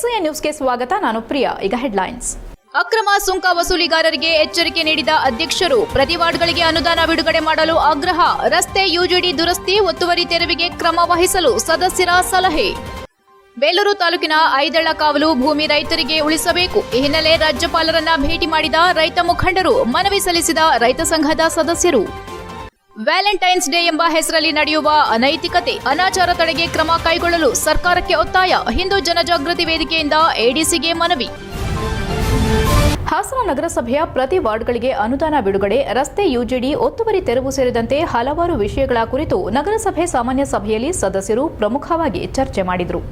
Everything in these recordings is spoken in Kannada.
ಹೆಚ್ಸಿಎನ್ ನ್ಯೂಸ್ಗೆ ಸ್ವಾಗತ, ನಾನು ಪ್ರಿಯಾ. ಈಗ ಹೆಡ್ಲೈನ್ಸ್. ಅಕ್ರಮ ಸುಂಕ ವಸೂಲಿಗಾರರಿಗೆ ಎಚ್ಚರಿಕೆ ನೀಡಿದ ಅಧ್ಯಕ್ಷರು ಪ್ರತಿ ವಾರ್ಡ್ಗಳಿಗೆ ಅನುದಾನ ಬಿಡುಗಡೆ ಮಾಡಲು ಆಗ್ರಹ. ರಸ್ತೆ ಯುಜಿಡಿ ದುರಸ್ತಿ, ಒತ್ತುವರಿ ತೆರವಿಗೆ ಕ್ರಮ ವಹಿಸಲು ಸದಸ್ಯರ ಸಲಹೆ. ಬೇಲೂರು ತಾಲೂಕಿನ ಐದಳ ಕಾವಲು ಭೂಮಿ ರೈತರಿಗೆ ಉಳಿಸಬೇಕು. ಈ ಹಿನ್ನೆಲೆ ರಾಜ್ಯಪಾಲರನ್ನ ಭೇಟಿ ಮಾಡಿದ ರೈತ ಮುಖಂಡರು ಮನವಿ ಸಲ್ಲಿಸಿದ ರೈತ ಸಂಘದ ಸದಸ್ಯರು. ವ್ಯಾಲೆಂಟೈನ್ಸ್ ಡೇ ಎಂಬ ಹೆಸರಲ್ಲಿ ನಡೆಯುವ ಅನೈತಿಕತೆ, ಅನಾಚಾರ ತಡೆಗೆ ಕ್ರಮ ಕೈಗೊಳ್ಳಲು ಸರ್ಕಾರಕ್ಕೆ ಒತ್ತಾಯ, ಹಿಂದೂ ಜನಜಾಗೃತಿ ವೇದಿಕೆಯಿಂದ ಎಡಿಸಿಗೆ ಮನವಿ. ಹಾಸನ ನಗರಸಭೆಯ ಪ್ರತಿ ವಾರ್ಡ್ಗಳಿಗೆ ಅನುದಾನ ಬಿಡುಗಡೆ, ರಸ್ತೆ ಯುಜಿಡಿ ಒತ್ತುವರಿ ತೆರವು ಸೇರಿದಂತೆ ಹಲವಾರು ವಿಷಯಗಳ ಕುರಿತು ನಗರಸಭೆ ಸಾಮಾನ್ಯ ಸಭೆಯಲ್ಲಿ ಸದಸ್ಯರು ಪ್ರಮುಖವಾಗಿ ಚರ್ಚೆ ಮಾಡಿದರು.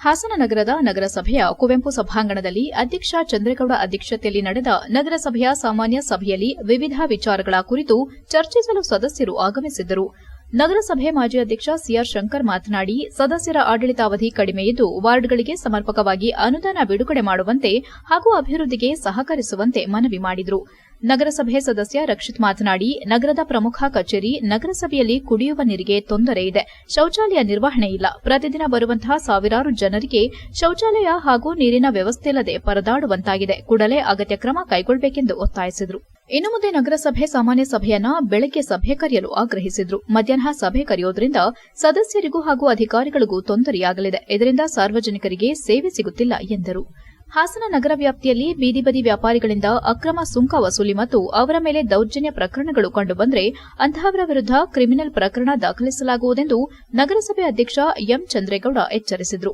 ಹಾಸನ ನಗರದ ನಗರಸಭೆಯ ಕುವೆಂಪು ಸಭಾಂಗಣದಲ್ಲಿ ಅಧ್ಯಕ್ಷ ಚಂದ್ರೇಗೌಡ ಅಧ್ಯಕ್ಷತೆಯಲ್ಲಿ ನಡೆದ ನಗರಸಭೆಯ ಸಾಮಾನ್ಯ ಸಭೆಯಲ್ಲಿ ವಿವಿಧ ವಿಚಾರಗಳ ಕುರಿತು ಚರ್ಚಿಸಲು ಸದಸ್ಯರು ಆಗಮಿಸಿದ್ದರು. ನಗರಸಭೆ ಮಾಜಿ ಅಧ್ಯಕ್ಷ ಸಿಆರ್ ಶಂಕರ್ ಮಾತನಾಡಿ, ಸದಸ್ಯರ ಆಡಳಿತಾವಧಿ ಕಡಿಮೆಯಿದ್ದು ವಾರ್ಡ್ಗಳಿಗೆ ಸಮರ್ಪಕವಾಗಿ ಅನುದಾನ ಬಿಡುಗಡೆ ಮಾಡುವಂತೆ ಹಾಗೂ ಅಭಿವೃದ್ದಿಗೆ ಸಹಕರಿಸುವಂತೆ ಮನವಿ ಮಾಡಿದರು. ನಗರಸಭೆ ಸದಸ್ಯ ರಕ್ಷಿತ್ ಮಾತನಾಡಿ, ನಗರದ ಪ್ರಮುಖ ಕಚೇರಿ ನಗರಸಭೆಯಲ್ಲಿ ಕುಡಿಯುವ ನೀರಿಗೆ ತೊಂದರೆ ಇದೆ. ಶೌಚಾಲಯ ನಿರ್ವಹಣೆ ಇಲ್ಲ. ಪ್ರತಿದಿನ ಬರುವಂತಹ ಸಾವಿರಾರು ಜನರಿಗೆ ಶೌಚಾಲಯ ಹಾಗೂ ನೀರಿನ ವ್ಯವಸ್ಥೆ ಇಲ್ಲದೆ ಪರದಾಡುವಂತಾಗಿದೆ. ಕೂಡಲೇ ಅಗತ್ಯ ಕ್ರಮ ಕೈಗೊಳ್ಳಬೇಕೆಂದು ಒತ್ತಾಯಿಸಿದರು. ಇನ್ನು ಮುಂದೆ ನಗರಸಭೆ ಸಾಮಾನ್ಯ ಸಭೆಯನ್ನ ಬೆಳಗ್ಗೆ ಸಭೆ ಕರೆಯಲು ಆಗ್ರಹಿಸಿದ್ರು. ಮಧ್ಯಾಹ್ನ ಸಭೆ ಕರೆಯೋದ್ರಿಂದ ಸದಸ್ಯರಿಗೂ ಹಾಗೂ ಅಧಿಕಾರಿಗಳಿಗೂ ತೊಂದರೆಯಾಗಲಿದೆ. ಇದರಿಂದ ಸಾರ್ವಜನಿಕರಿಗೆ ಸೇವೆ ಸಿಗುತ್ತಿಲ್ಲ ಎಂದರು. ಹಾಸನ ನಗರ ವ್ಯಾಪ್ತಿಯಲ್ಲಿ ಬೀದಿಬದಿ ವ್ಯಾಪಾರಿಗಳಿಂದ ಅಕ್ರಮ ಸುಂಕ ವಸೂಲಿ ಮತ್ತು ಅವರ ಮೇಲೆ ದೌರ್ಜನ್ಯ ಪ್ರಕರಣಗಳು ಕಂಡುಬಂದರೆ ಅಂತಹವರ ವಿರುದ್ಧ ಕ್ರಿಮಿನಲ್ ಪ್ರಕರಣ ದಾಖಲಿಸಲಾಗುವುದೆಂದು ನಗರಸಭೆ ಅಧ್ಯಕ್ಷ ಎಂ ಚಂದ್ರೇಗೌಡ ಎಚ್ಚರಿಸಿದರು.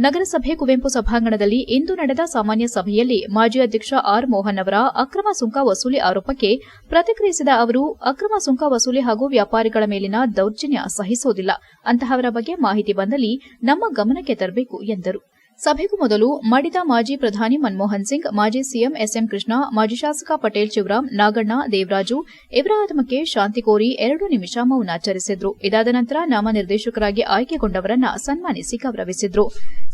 ನಗರಸಭೆ ಕುವೆಂಪು ಸಭಾಂಗಣದಲ್ಲಿ ಇಂದು ನಡೆದ ಸಾಮಾನ್ಯ ಸಭೆಯಲ್ಲಿ ಮಾಜಿ ಅಧ್ಯಕ್ಷ ಆರ್ ಮೋಹನ್ ಅವರ ಅಕ್ರಮ ಸುಂಕ ವಸೂಲಿ ಆರೋಪಕ್ಕೆ ಪ್ರತಿಕ್ರಿಯಿಸಿದ ಅವರು, ಅಕ್ರಮ ಸುಂಕ ವಸೂಲಿ ಹಾಗೂ ವ್ಯಾಪಾರಿಗಳ ಮೇಲಿನ ದೌರ್ಜನ್ಯ ಸಹಿಸುವುದಿಲ್ಲ ಅಂತಹವರ ಬಗ್ಗೆ ಮಾಹಿತಿ ಬಂದಲ್ಲಿ ನಮ್ಮ ಗಮನಕ್ಕೆ ತರಬೇಕು ಎಂದರು. ಸಭೆಗೂ ಮೊದಲು ಮಡಿದ ಮಾಜಿ ಪ್ರಧಾನಿ ಮನಮೋಹನ್ ಸಿಂಗ್, ಮಾಜಿ ಸಿಎಂ ಎಸ್ಎಂ ಕೃಷ್ಣ, ಮಾಜಿ ಶಾಸಕ ಪಟೇಲ್ ಶಿವರಾಮ್, ನಾಗಣ್ಣ, ದೇವರಾಜು ಇವರ ಆತ್ಮಕ್ಕೆ ಶಾಂತಿ ಕೋರಿ ಎರಡು ನಿಮಿಷ ಮೌನಾಚರಿಸಿದ್ರು ಇದಾದ ನಂತರ ನಾಮನಿರ್ದೇಶಕರಾಗಿ ಆಯ್ಕೆಗೊಂಡವರನ್ನ ಸನ್ಮಾನಿಸಿ ಗೌರವಿಸಿದ್ರು.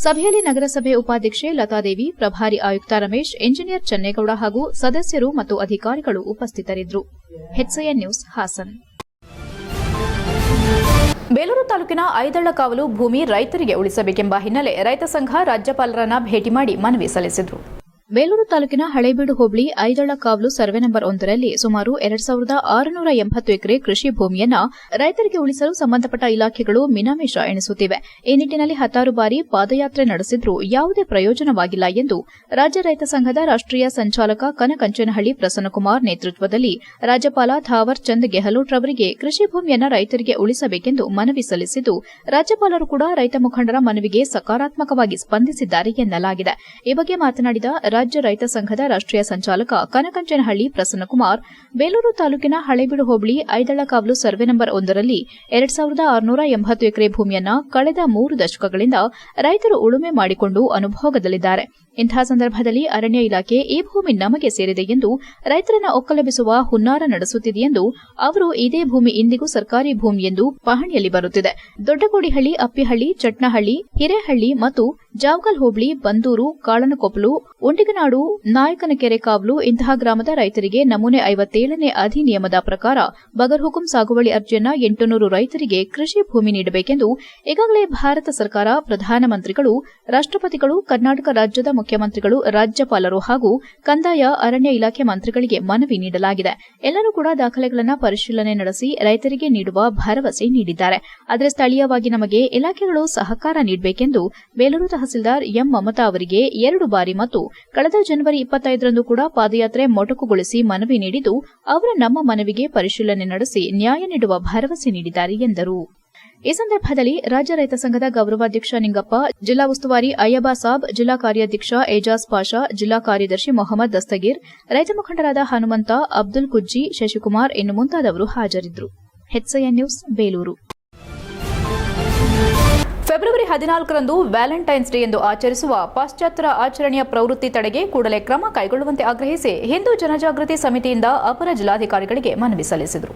ಸಭೆಯಲ್ಲಿ ನಗರಸಭೆ ಉಪಾಧ್ಯಕ್ಷೆ ಲತಾದೇವಿ, ಪ್ರಭಾರಿ ಆಯುಕ್ತ ರಮೇಶ್ ಇಂಜಿನಿಯರ್ ಚನ್ನೇಗೌಡ ಹಾಗೂ ಸದಸ್ಯರು ಮತ್ತು ಅಧಿಕಾರಿಗಳು ಉಪಸ್ಥಿತರಿದ್ದರು. HIN news Haasan. ಬೇಲೂರು ತಾಲೂಕಿನ ಐದಳ್ಳ ಕಾವಲು ಭೂಮಿ ರೈತರಿಗೆ ಉಳಿಸಬೇಕೆಂಬ ಹಿನ್ನೆಲೆ ರೈತ ಸಂಘ ರಾಜ್ಯಪಾಲರನ್ನ ಭೇಟಿ ಮಾಡಿ ಮನವಿ ಸಲ್ಲಿಸಿದರು. ಬೇಲೂರು ತಾಲೂಕಿನ ಹಳೇಬೀಡು ಹೋಬಳಿ ಐದಳ ಕಾವಲು ಸರ್ವೆ ನಂಬರ್ ಒಂದರಲ್ಲಿ ಸುಮಾರು ಎರಡ್ ಸಾವಿರದ ಆರುನೂರ ಎಂಬತ್ತು ಎಕರೆ ಕೃಷಿ ಭೂಮಿಯನ್ನು ರೈತರಿಗೆ ಉಳಿಸಲು ಸಂಬಂಧಪಟ್ಟ ಇಲಾಖೆಗಳು ಮಿನಾಮೇಶ ಎಣಿಸುತ್ತಿವೆ. ಈ ನಿಟ್ಟಿನಲ್ಲಿ ಹತ್ತಾರು ಬಾರಿ ಪಾದಯಾತ್ರೆ ನಡೆಸಿದ್ರೂ ಯಾವುದೇ ಪ್ರಯೋಜನವಾಗಿಲ್ಲ ಎಂದು ರಾಜ್ಯ ರೈತ ಸಂಘದ ರಾಷ್ಟೀಯ ಸಂಚಾಲಕ ಕನಕಂಚನಹಳ್ಳಿ ಪ್ರಸನ್ನಕುಮಾರ್ ನೇತೃತ್ವದಲ್ಲಿ ರಾಜ್ಯಪಾಲ ಥಾವರ್ ಚಂದ್ ಗೆಹ್ಲೋಟ್ ರವರಿಗೆ ಕೃಷಿ ಭೂಮಿಯನ್ನು ರೈತರಿಗೆ ಉಳಿಸಬೇಕೆಂದು ಮನವಿ ಸಲ್ಲಿಸಿದ್ದು, ರಾಜ್ಯಪಾಲರು ಕೂಡ ರೈತ ಮುಖಂಡರ ಮನವಿಗೆ ಸಕಾರಾತ್ಮಕವಾಗಿ ಸ್ಪಂದಿಸಿದ್ದಾರೆ ಎನ್ನಲಾಗಿದೆ. ಈ ಬಗ್ಗೆ ಮಾತನಾಡಿದ ರಾಜ್ಯ ರೈತ ಸಂಘದ ರಾಷ್ಟೀಯ ಸಂಚಾಲಕ ಕನಕಂಚನಹಳ್ಳಿ ಪ್ರಸನ್ನಕುಮಾರ್, ಬೇಲೂರು ತಾಲೂಕಿನ ಹಳೇಬೀಡು ಹೋಬಳಿ ಐದಳಕಾವ್ಲು ಸರ್ವೆ ನಂಬರ್ ಒಂದರಲ್ಲಿ ಎರಡ್ ಸಾವಿರದ ಆರುನೂರ ಎಂಬತ್ತು ಎಕರೆ ಭೂಮಿಯನ್ನ ಕಳೆದ ಮೂರು ದಶಕಗಳಿಂದ ರೈತರು ಉಳುಮೆ ಮಾಡಿಕೊಂಡು ಅನುಭೋಗದಲ್ಲಿದ್ದಾರೆ. ಇಂತಹ ಸಂದರ್ಭದಲ್ಲಿ ಅರಣ್ಯ ಇಲಾಖೆ ಈ ಭೂಮಿ ನಮಗೆ ಸೇರಿದೆ ಎಂದು ರೈತರನ್ನ ಒಕ್ಕಲೆಬ್ಬಿಸುವ ಹುನ್ನಾರ ನಡೆಸುತ್ತಿದೆಯೆಂದು ಅವರು ಇದೇ ಭೂಮಿ ಇಂದಿಗೂ ಸರ್ಕಾರಿ ಭೂಮಿ ಎಂದು ಪಹಣಿಯಲ್ಲಿ ಬರುತ್ತಿದೆ. ದೊಡ್ಡಗೋಡಿಹಳ್ಳಿ, ಅಪ್ಪಿಹಳ್ಳಿ, ಚಟ್ನಹಳ್ಳಿ, ಹಿರೇಹಳ್ಳಿ ಮತ್ತು ಜಾವಗಲ್ ಹೋಬಳಿ, ಬಂದೂರು, ಕಾಳನಕೊಪ್ಪಲು ಉಂಡಿಗನಾಡು ನಾಯಕನಕೆರೆ ಕಾವಲು ಇಂತಹ ಗ್ರಾಮದ ರೈತರಿಗೆ ನಮೂನೆ ಐವತ್ತೇಳನೇ ಅಧಿನಿಯಮದ ಪ್ರಕಾರ ಬಗರ್ಹುಕುಂ ಸಾಗುವಳಿ ಅರ್ಜಿಯನ್ನ ಎಂಟುನೂರು ರೈತರಿಗೆ ಕೃಷಿ ಭೂಮಿ ನೀಡಬೇಕೆಂದು ಈಗಾಗಲೇ ಭಾರತ ಸರ್ಕಾರ, ಪ್ರಧಾನಮಂತ್ರಿಗಳು ರಾಷ್ಟಪತಿಗಳು ಕರ್ನಾಟಕ ರಾಜ್ಯದ ಮುಖ್ಯಮಂತ್ರಿಗಳು, ರಾಜ್ಯಪಾಲರು ಹಾಗೂ ಕಂದಾಯ, ಅರಣ್ಯ ಇಲಾಖೆ ಮಂತ್ರಿಗಳಿಗೆ ಮನವಿ ನೀಡಲಾಗಿದೆ. ಎಲ್ಲರೂ ಕೂಡ ದಾಖಲೆಗಳನ್ನು ಪರಿಶೀಲನೆ ನಡೆಸಿ ರೈತರಿಗೆ ನೀಡುವ ಭರವಸೆ ನೀಡಿದ್ದಾರೆ. ಆದರೆ ಸ್ಥಳೀಯವಾಗಿ ನಮಗೆ ಇಲಾಖೆಗಳು ಸಹಕಾರ ನೀಡಬೇಕೆಂದು ಬೇಲೂರು ತಹಸೀಲ್ದಾರ್ ಎಂ ಮಮತಾ ಅವರಿಗೆ ಎರಡು ಬಾರಿ ಮತ್ತು ಕಳೆದ ಜನವರಿ ಇಪ್ಪತ್ತೈದರಂದು ಕೂಡ ಪಾದಯಾತ್ರೆ ಮೊಟಕುಗೊಳಿಸಿ ಮನವಿ ನೀಡಿದ್ದು, ಅವರು ನಮ್ಮ ಮನವಿಗೆ ಪರಿಶೀಲನೆ ನಡೆಸಿ ನ್ಯಾಯ ನೀಡುವ ಭರವಸೆ ನೀಡಿದ್ದಾರೆ ಎಂದರು. ಈ ಸಂದರ್ಭದಲ್ಲಿ ರಾಜ್ಯ ರೈತ ಸಂಘದ ಗೌರವಾಧ್ಯಕ್ಷ ನಿಂಗಪ್ಪ, ಜಿಲ್ಲಾ ಉಸ್ತುವಾರಿ ಅಯ್ಯಬಾ ಸಾಬ್, ಜಿಲ್ಲಾ ಕಾರ್ಯಾಧ್ಯಕ್ಷ ಏಜಾಜ್ ಪಾಷಾ, ಜಿಲ್ಲಾ ಕಾರ್ಯದರ್ಶಿ ಮೊಹಮ್ಮದ್ ದಸ್ತಗೀರ್, ರೈತ ಮುಖಂಡರಾದ ಹನುಮಂತ, ಅಬ್ದುಲ್ ಕುಜ್ಜಿ, ಶಶಿಕುಮಾರ್, ಇನ್ನು ಮುಂತಾದವರು ಹಾಜರಿದ್ದರು. ನ್ಯೂಸ್, ಬೇಲೂರು. ಫೆಬ್ರವರಿ ಹದಿನಾಲ್ಕರಂದು ವ್ಯಾಲೆಂಟೈನ್ಸ್ ಡೇ ಎಂದು ಆಚರಿಸುವ ಪಾಶ್ಚಾತ್ಯರ ಆಚರಣೆಯ ಪ್ರವೃತ್ತಿ ತಡೆಗೆ ಕೂಡಲೇ ಕ್ರಮ ಕೈಗೊಳ್ಳುವಂತೆ ಆಗ್ರಹಿಸಿ ಹಿಂದೂ ಜನಜಾಗೃತಿ ಸಮಿತಿಯಿಂದ ಅಪರ ಜಿಲ್ಲಾಧಿಕಾರಿಗಳಿಗೆ ಮನವಿ ಸಲ್ಲಿಸಿದರು.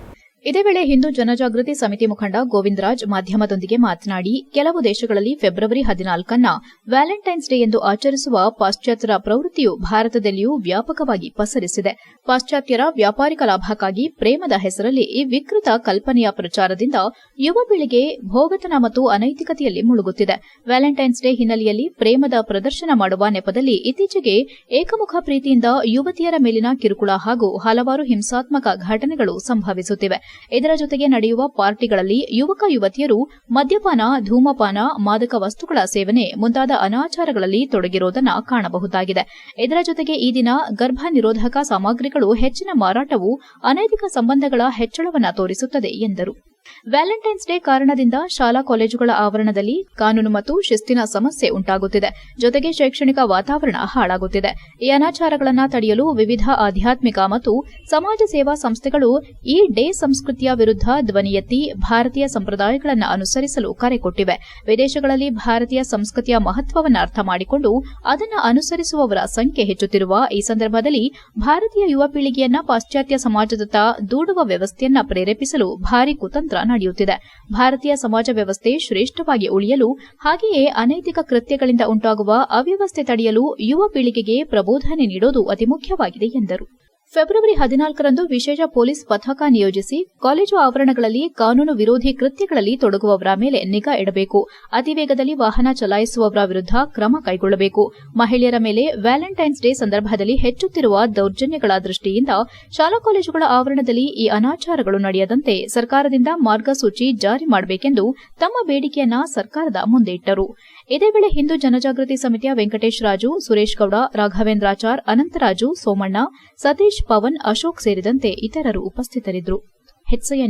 ಇದೇ ವೇಳೆ ಹಿಂದೂ ಜನಜಾಗೃತಿ ಸಮಿತಿ ಮುಖಂಡ ಗೋವಿಂದರಾಜ್ ಮಾಧ್ಯಮದೊಂದಿಗೆ ಮಾತನಾಡಿ, ಕೆಲವು ದೇಶಗಳಲ್ಲಿ ಫೆಬ್ರವರಿ ಹದಿನಾಲ್ಕನ್ನ ವ್ಯಾಲೆಂಟೈನ್ಸ್ ಡೇ ಎಂದು ಆಚರಿಸುವ ಪಾಶ್ಚಾತ್ಯರ ಪ್ರವೃತ್ತಿಯು ಭಾರತದಲ್ಲಿಯೂ ವ್ಯಾಪಕವಾಗಿ ಪಸರಿಸಿದೆ. ಪಾಶ್ಚಾತ್ಯರ ವ್ಯಾಪಾರಿಕ ಲಾಭಕ್ಕಾಗಿ ಪ್ರೇಮದ ಹೆಸರಲ್ಲಿ ಈ ವಿಕೃತ ಕಲ್ಪನೆಯ ಪ್ರಚಾರದಿಂದ ಯುವ ಪೀಳಿಗೆ ಭೋಗತನ ಮತ್ತು ಅನೈತಿಕತೆಯಲ್ಲಿ ಮುಳುಗುತ್ತಿದೆ. ವ್ಯಾಲೆಂಟೈನ್ಸ್ ಡೇ ಹಿನ್ನೆಲೆಯಲ್ಲಿ ಪ್ರೇಮದ ಪ್ರದರ್ಶನ ಮಾಡುವ ನೆಪದಲ್ಲಿ ಇತ್ತೀಚೆಗೆ ಏಕಮುಖ ಪ್ರೀತಿಯಿಂದ ಯುವತಿಯರ ಮೇಲಿನ ಕಿರುಕುಳ ಹಾಗೂ ಹಲವಾರು ಹಿಂಸಾತ್ಮಕ ಘಟನೆಗಳು ಸಂಭವಿಸುತ್ತಿವೆ. ಇದರ ಜೊತೆಗೆ ನಡೆಯುವ ಪಾರ್ಟಿಗಳಲ್ಲಿ ಯುವಕ ಯುವತಿಯರು ಮದ್ಯಪಾನ, ಧೂಮಪಾನ, ಮಾದಕ ವಸ್ತುಗಳ ಸೇವನೆ ಮುಂತಾದ ಅನಾಚಾರಗಳಲ್ಲಿ ತೊಡಗಿರುವುದನ್ನು ಕಾಣಬಹುದಾಗಿದೆ. ಇದರ ಜೊತೆಗೆ ಈ ದಿನ ಗರ್ಭ ನಿರೋಧಕ ಸಾಮಗ್ರಿಗಳು ಹೆಚ್ಚಿನ ಮಾರಾಟವು ಅನೈತಿಕ ಸಂಬಂಧಗಳ ಹೆಚ್ಚಳವನ್ನು ತೋರಿಸುತ್ತದೆ ಎಂದರು. ವ್ಯಾಲೆಂಟೈನ್ಸ್ ಡೇ ಕಾರಣದಿಂದ ಶಾಲಾ ಕಾಲೇಜುಗಳ ಆವರಣದಲ್ಲಿ ಕಾನೂನು ಮತ್ತು ಶಿಸ್ತಿನ ಸಮಸ್ಯೆ ಉಂಟಾಗುತ್ತಿದೆ. ಜೊತೆಗೆ ಶೈಕ್ಷಣಿಕ ವಾತಾವರಣ ಹಾಳಾಗುತ್ತಿದೆ. ಈ ಅನಾಚಾರಗಳನ್ನು ತಡೆಯಲು ವಿವಿಧ ಆಧ್ಯಾತ್ಮಿಕ ಮತ್ತು ಸಮಾಜ ಸೇವಾ ಸಂಸ್ಥೆಗಳು ಈ ಡೇ ಸಂಸ್ಕೃತಿಯ ವಿರುದ್ಧ ಧ್ವನಿ ಎತ್ತಿ ಭಾರತೀಯ ಸಂಪ್ರದಾಯಗಳನ್ನು ಅನುಸರಿಸಲು ಕರೆ ಕೊಟ್ಟಿವೆ. ವಿದೇಶಗಳಲ್ಲಿ ಭಾರತೀಯ ಸಂಸ್ಕೃತಿಯ ಮಹತ್ವವನ್ನು ಅರ್ಥ ಮಾಡಿಕೊಂಡು ಅದನ್ನು ಅನುಸರಿಸುವವರ ಸಂಖ್ಯೆ ಹೆಚ್ಚುತ್ತಿರುವ ಈ ಸಂದರ್ಭದಲ್ಲಿ ಭಾರತೀಯ ಯುವ ಪೀಳಿಗೆಯನ್ನ ಪಾಶ್ಚಾತ್ಯ ಸಮಾಜದತ್ತ ದೂಡುವ ವ್ಯವಸ್ಥೆಯನ್ನ ಪ್ರೇರೇಪಿಸಲು ಭಾರಿ ಕುತಂತ್ರ ನಡೆಯುತ್ತಿದೆ. ಭಾರತೀಯ ಸಮಾಜ ವ್ಯವಸ್ಥೆ ಶ್ರೇಷ್ಠವಾಗಿ ಉಳಿಯಲು ಹಾಗೆಯೇ ಅನೈತಿಕ ಕೃತ್ಯಗಳಿಂದ ಉಂಟಾಗುವ ಅವ್ಯವಸ್ಥೆ ತಡೆಯಲು ಯುವ ಪೀಳಿಗೆಗೆ ಪ್ರಬೋಧನೆ ನೀಡೋದು ಅತಿ ಮುಖ್ಯವಾಗಿದೆ ಎಂದರು. ಫೆಬ್ರವರಿ ಹದಿನಾಲ್ಕರಂದು ವಿಶೇಷ ಪೊಲೀಸ್ ಪಥಕ ನಿಯೋಜಿಸಿ ಕಾಲೇಜು ಆವರಣಗಳಲ್ಲಿ ಕಾನೂನು ವಿರೋಧಿ ಕೃತ್ಯಗಳಲ್ಲಿ ತೊಡಗುವವರ ಮೇಲೆ ನಿಗಾ ಇಡಬೇಕು. ಅತಿವೇಗದಲ್ಲಿ ವಾಹನ ಚಲಾಯಿಸುವವರ ವಿರುದ್ಧ ಕ್ರಮ ಕೈಗೊಳ್ಳಬೇಕು. ಮಹಿಳೆಯರ ಮೇಲೆ ವ್ಯಾಲೆಂಟೈನ್ಸ್ ಡೇ ಸಂದರ್ಭದಲ್ಲಿ ಹೆಚ್ಚುತ್ತಿರುವ ದೌರ್ಜನ್ಯಗಳ ದೃಷ್ಟಿಯಿಂದ ಶಾಲಾ ಕಾಲೇಜುಗಳ ಆವರಣದಲ್ಲಿ ಈ ಅನಾಚಾರಗಳು ನಡೆಯದಂತೆ ಸರ್ಕಾರದಿಂದ ಮಾರ್ಗಸೂಚಿ ಜಾರಿ ಮಾಡಬೇಕೆಂದು ತಮ್ಮ ಬೇಡಿಕೆಯನ್ನ ಸರ್ಕಾರದ ಮುಂದೆ ಇಟ್ಟರು. ಇದೇ ವೇಳೆ ಹಿಂದೂ ಜನಜಾಗೃತಿ ಸಮಿತಿಯ ವೆಂಕಟೇಶ್ ರಾಜು, ಸುರೇಶ್ ಗೌಡ, ರಾಘವೇಂದ್ರಾಚಾರ್, ಅನಂತರಾಜು, ಸೋಮಣ್ಣ, ಸತೀಶ್ ಪವನ್, ಅಶೋಕ್ ಸೇರಿದಂತೆ ಇತರರು ಉಪಸ್ಥಿತರಿದ್ದರು.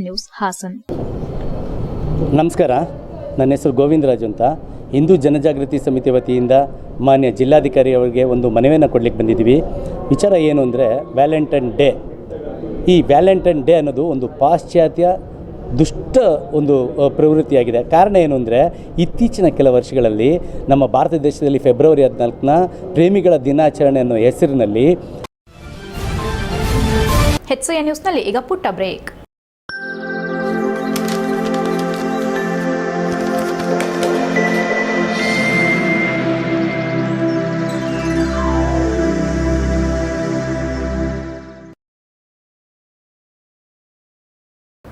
ನ್ಯೂಸ್, ಹಾಸನ್. ನಮಸ್ಕಾರ. ನನ್ನ ಹೆಸರು ಗೋವಿಂದರಾಜು ಅಂತ. ಹಿಂದೂ ಜನಜಾಗೃತಿ ಸಮಿತಿ ವತಿಯಿಂದ ಮಾನ್ಯ ಜಿಲ್ಲಾಧಿಕಾರಿ ಅವರಿಗೆ ಒಂದು ಮನವಿಯನ್ನು ಕೊಡಲಿಕ್ಕೆ ಬಂದಿದ್ದೀವಿ. ವಿಚಾರ ಏನು ಅಂದರೆ ವ್ಯಾಲೆಂಟೈನ್ ಡೇ. ಈ ವ್ಯಾಲೆಂಟೈನ್ ಡೇ ಅನ್ನೋದು ಒಂದು ಪಾಶ್ಚಾತ್ಯ ದುಷ್ಟ ಒಂದು ಪ್ರವೃತ್ತಿಯಾಗಿದೆ. ಕಾರಣ ಏನು ಅಂದರೆ, ಇತ್ತೀಚಿನ ಕೆಲ ವರ್ಷಗಳಲ್ಲಿ ನಮ್ಮ ಭಾರತ ದೇಶದಲ್ಲಿ ಫೆಬ್ರವರಿ ಹದಿನಾಲ್ಕನ ಪ್ರೇಮಿಗಳ ದಿನಾಚರಣೆ ಅನ್ನೋ ಹೆಸರಿನಲ್ಲಿ ಹೆಚ್ಐಎನ್ ನ್ಯೂಸ್ನಲ್ಲಿ ಈಗ ಪುಟ್ಟ ಬ್ರೇಕ್.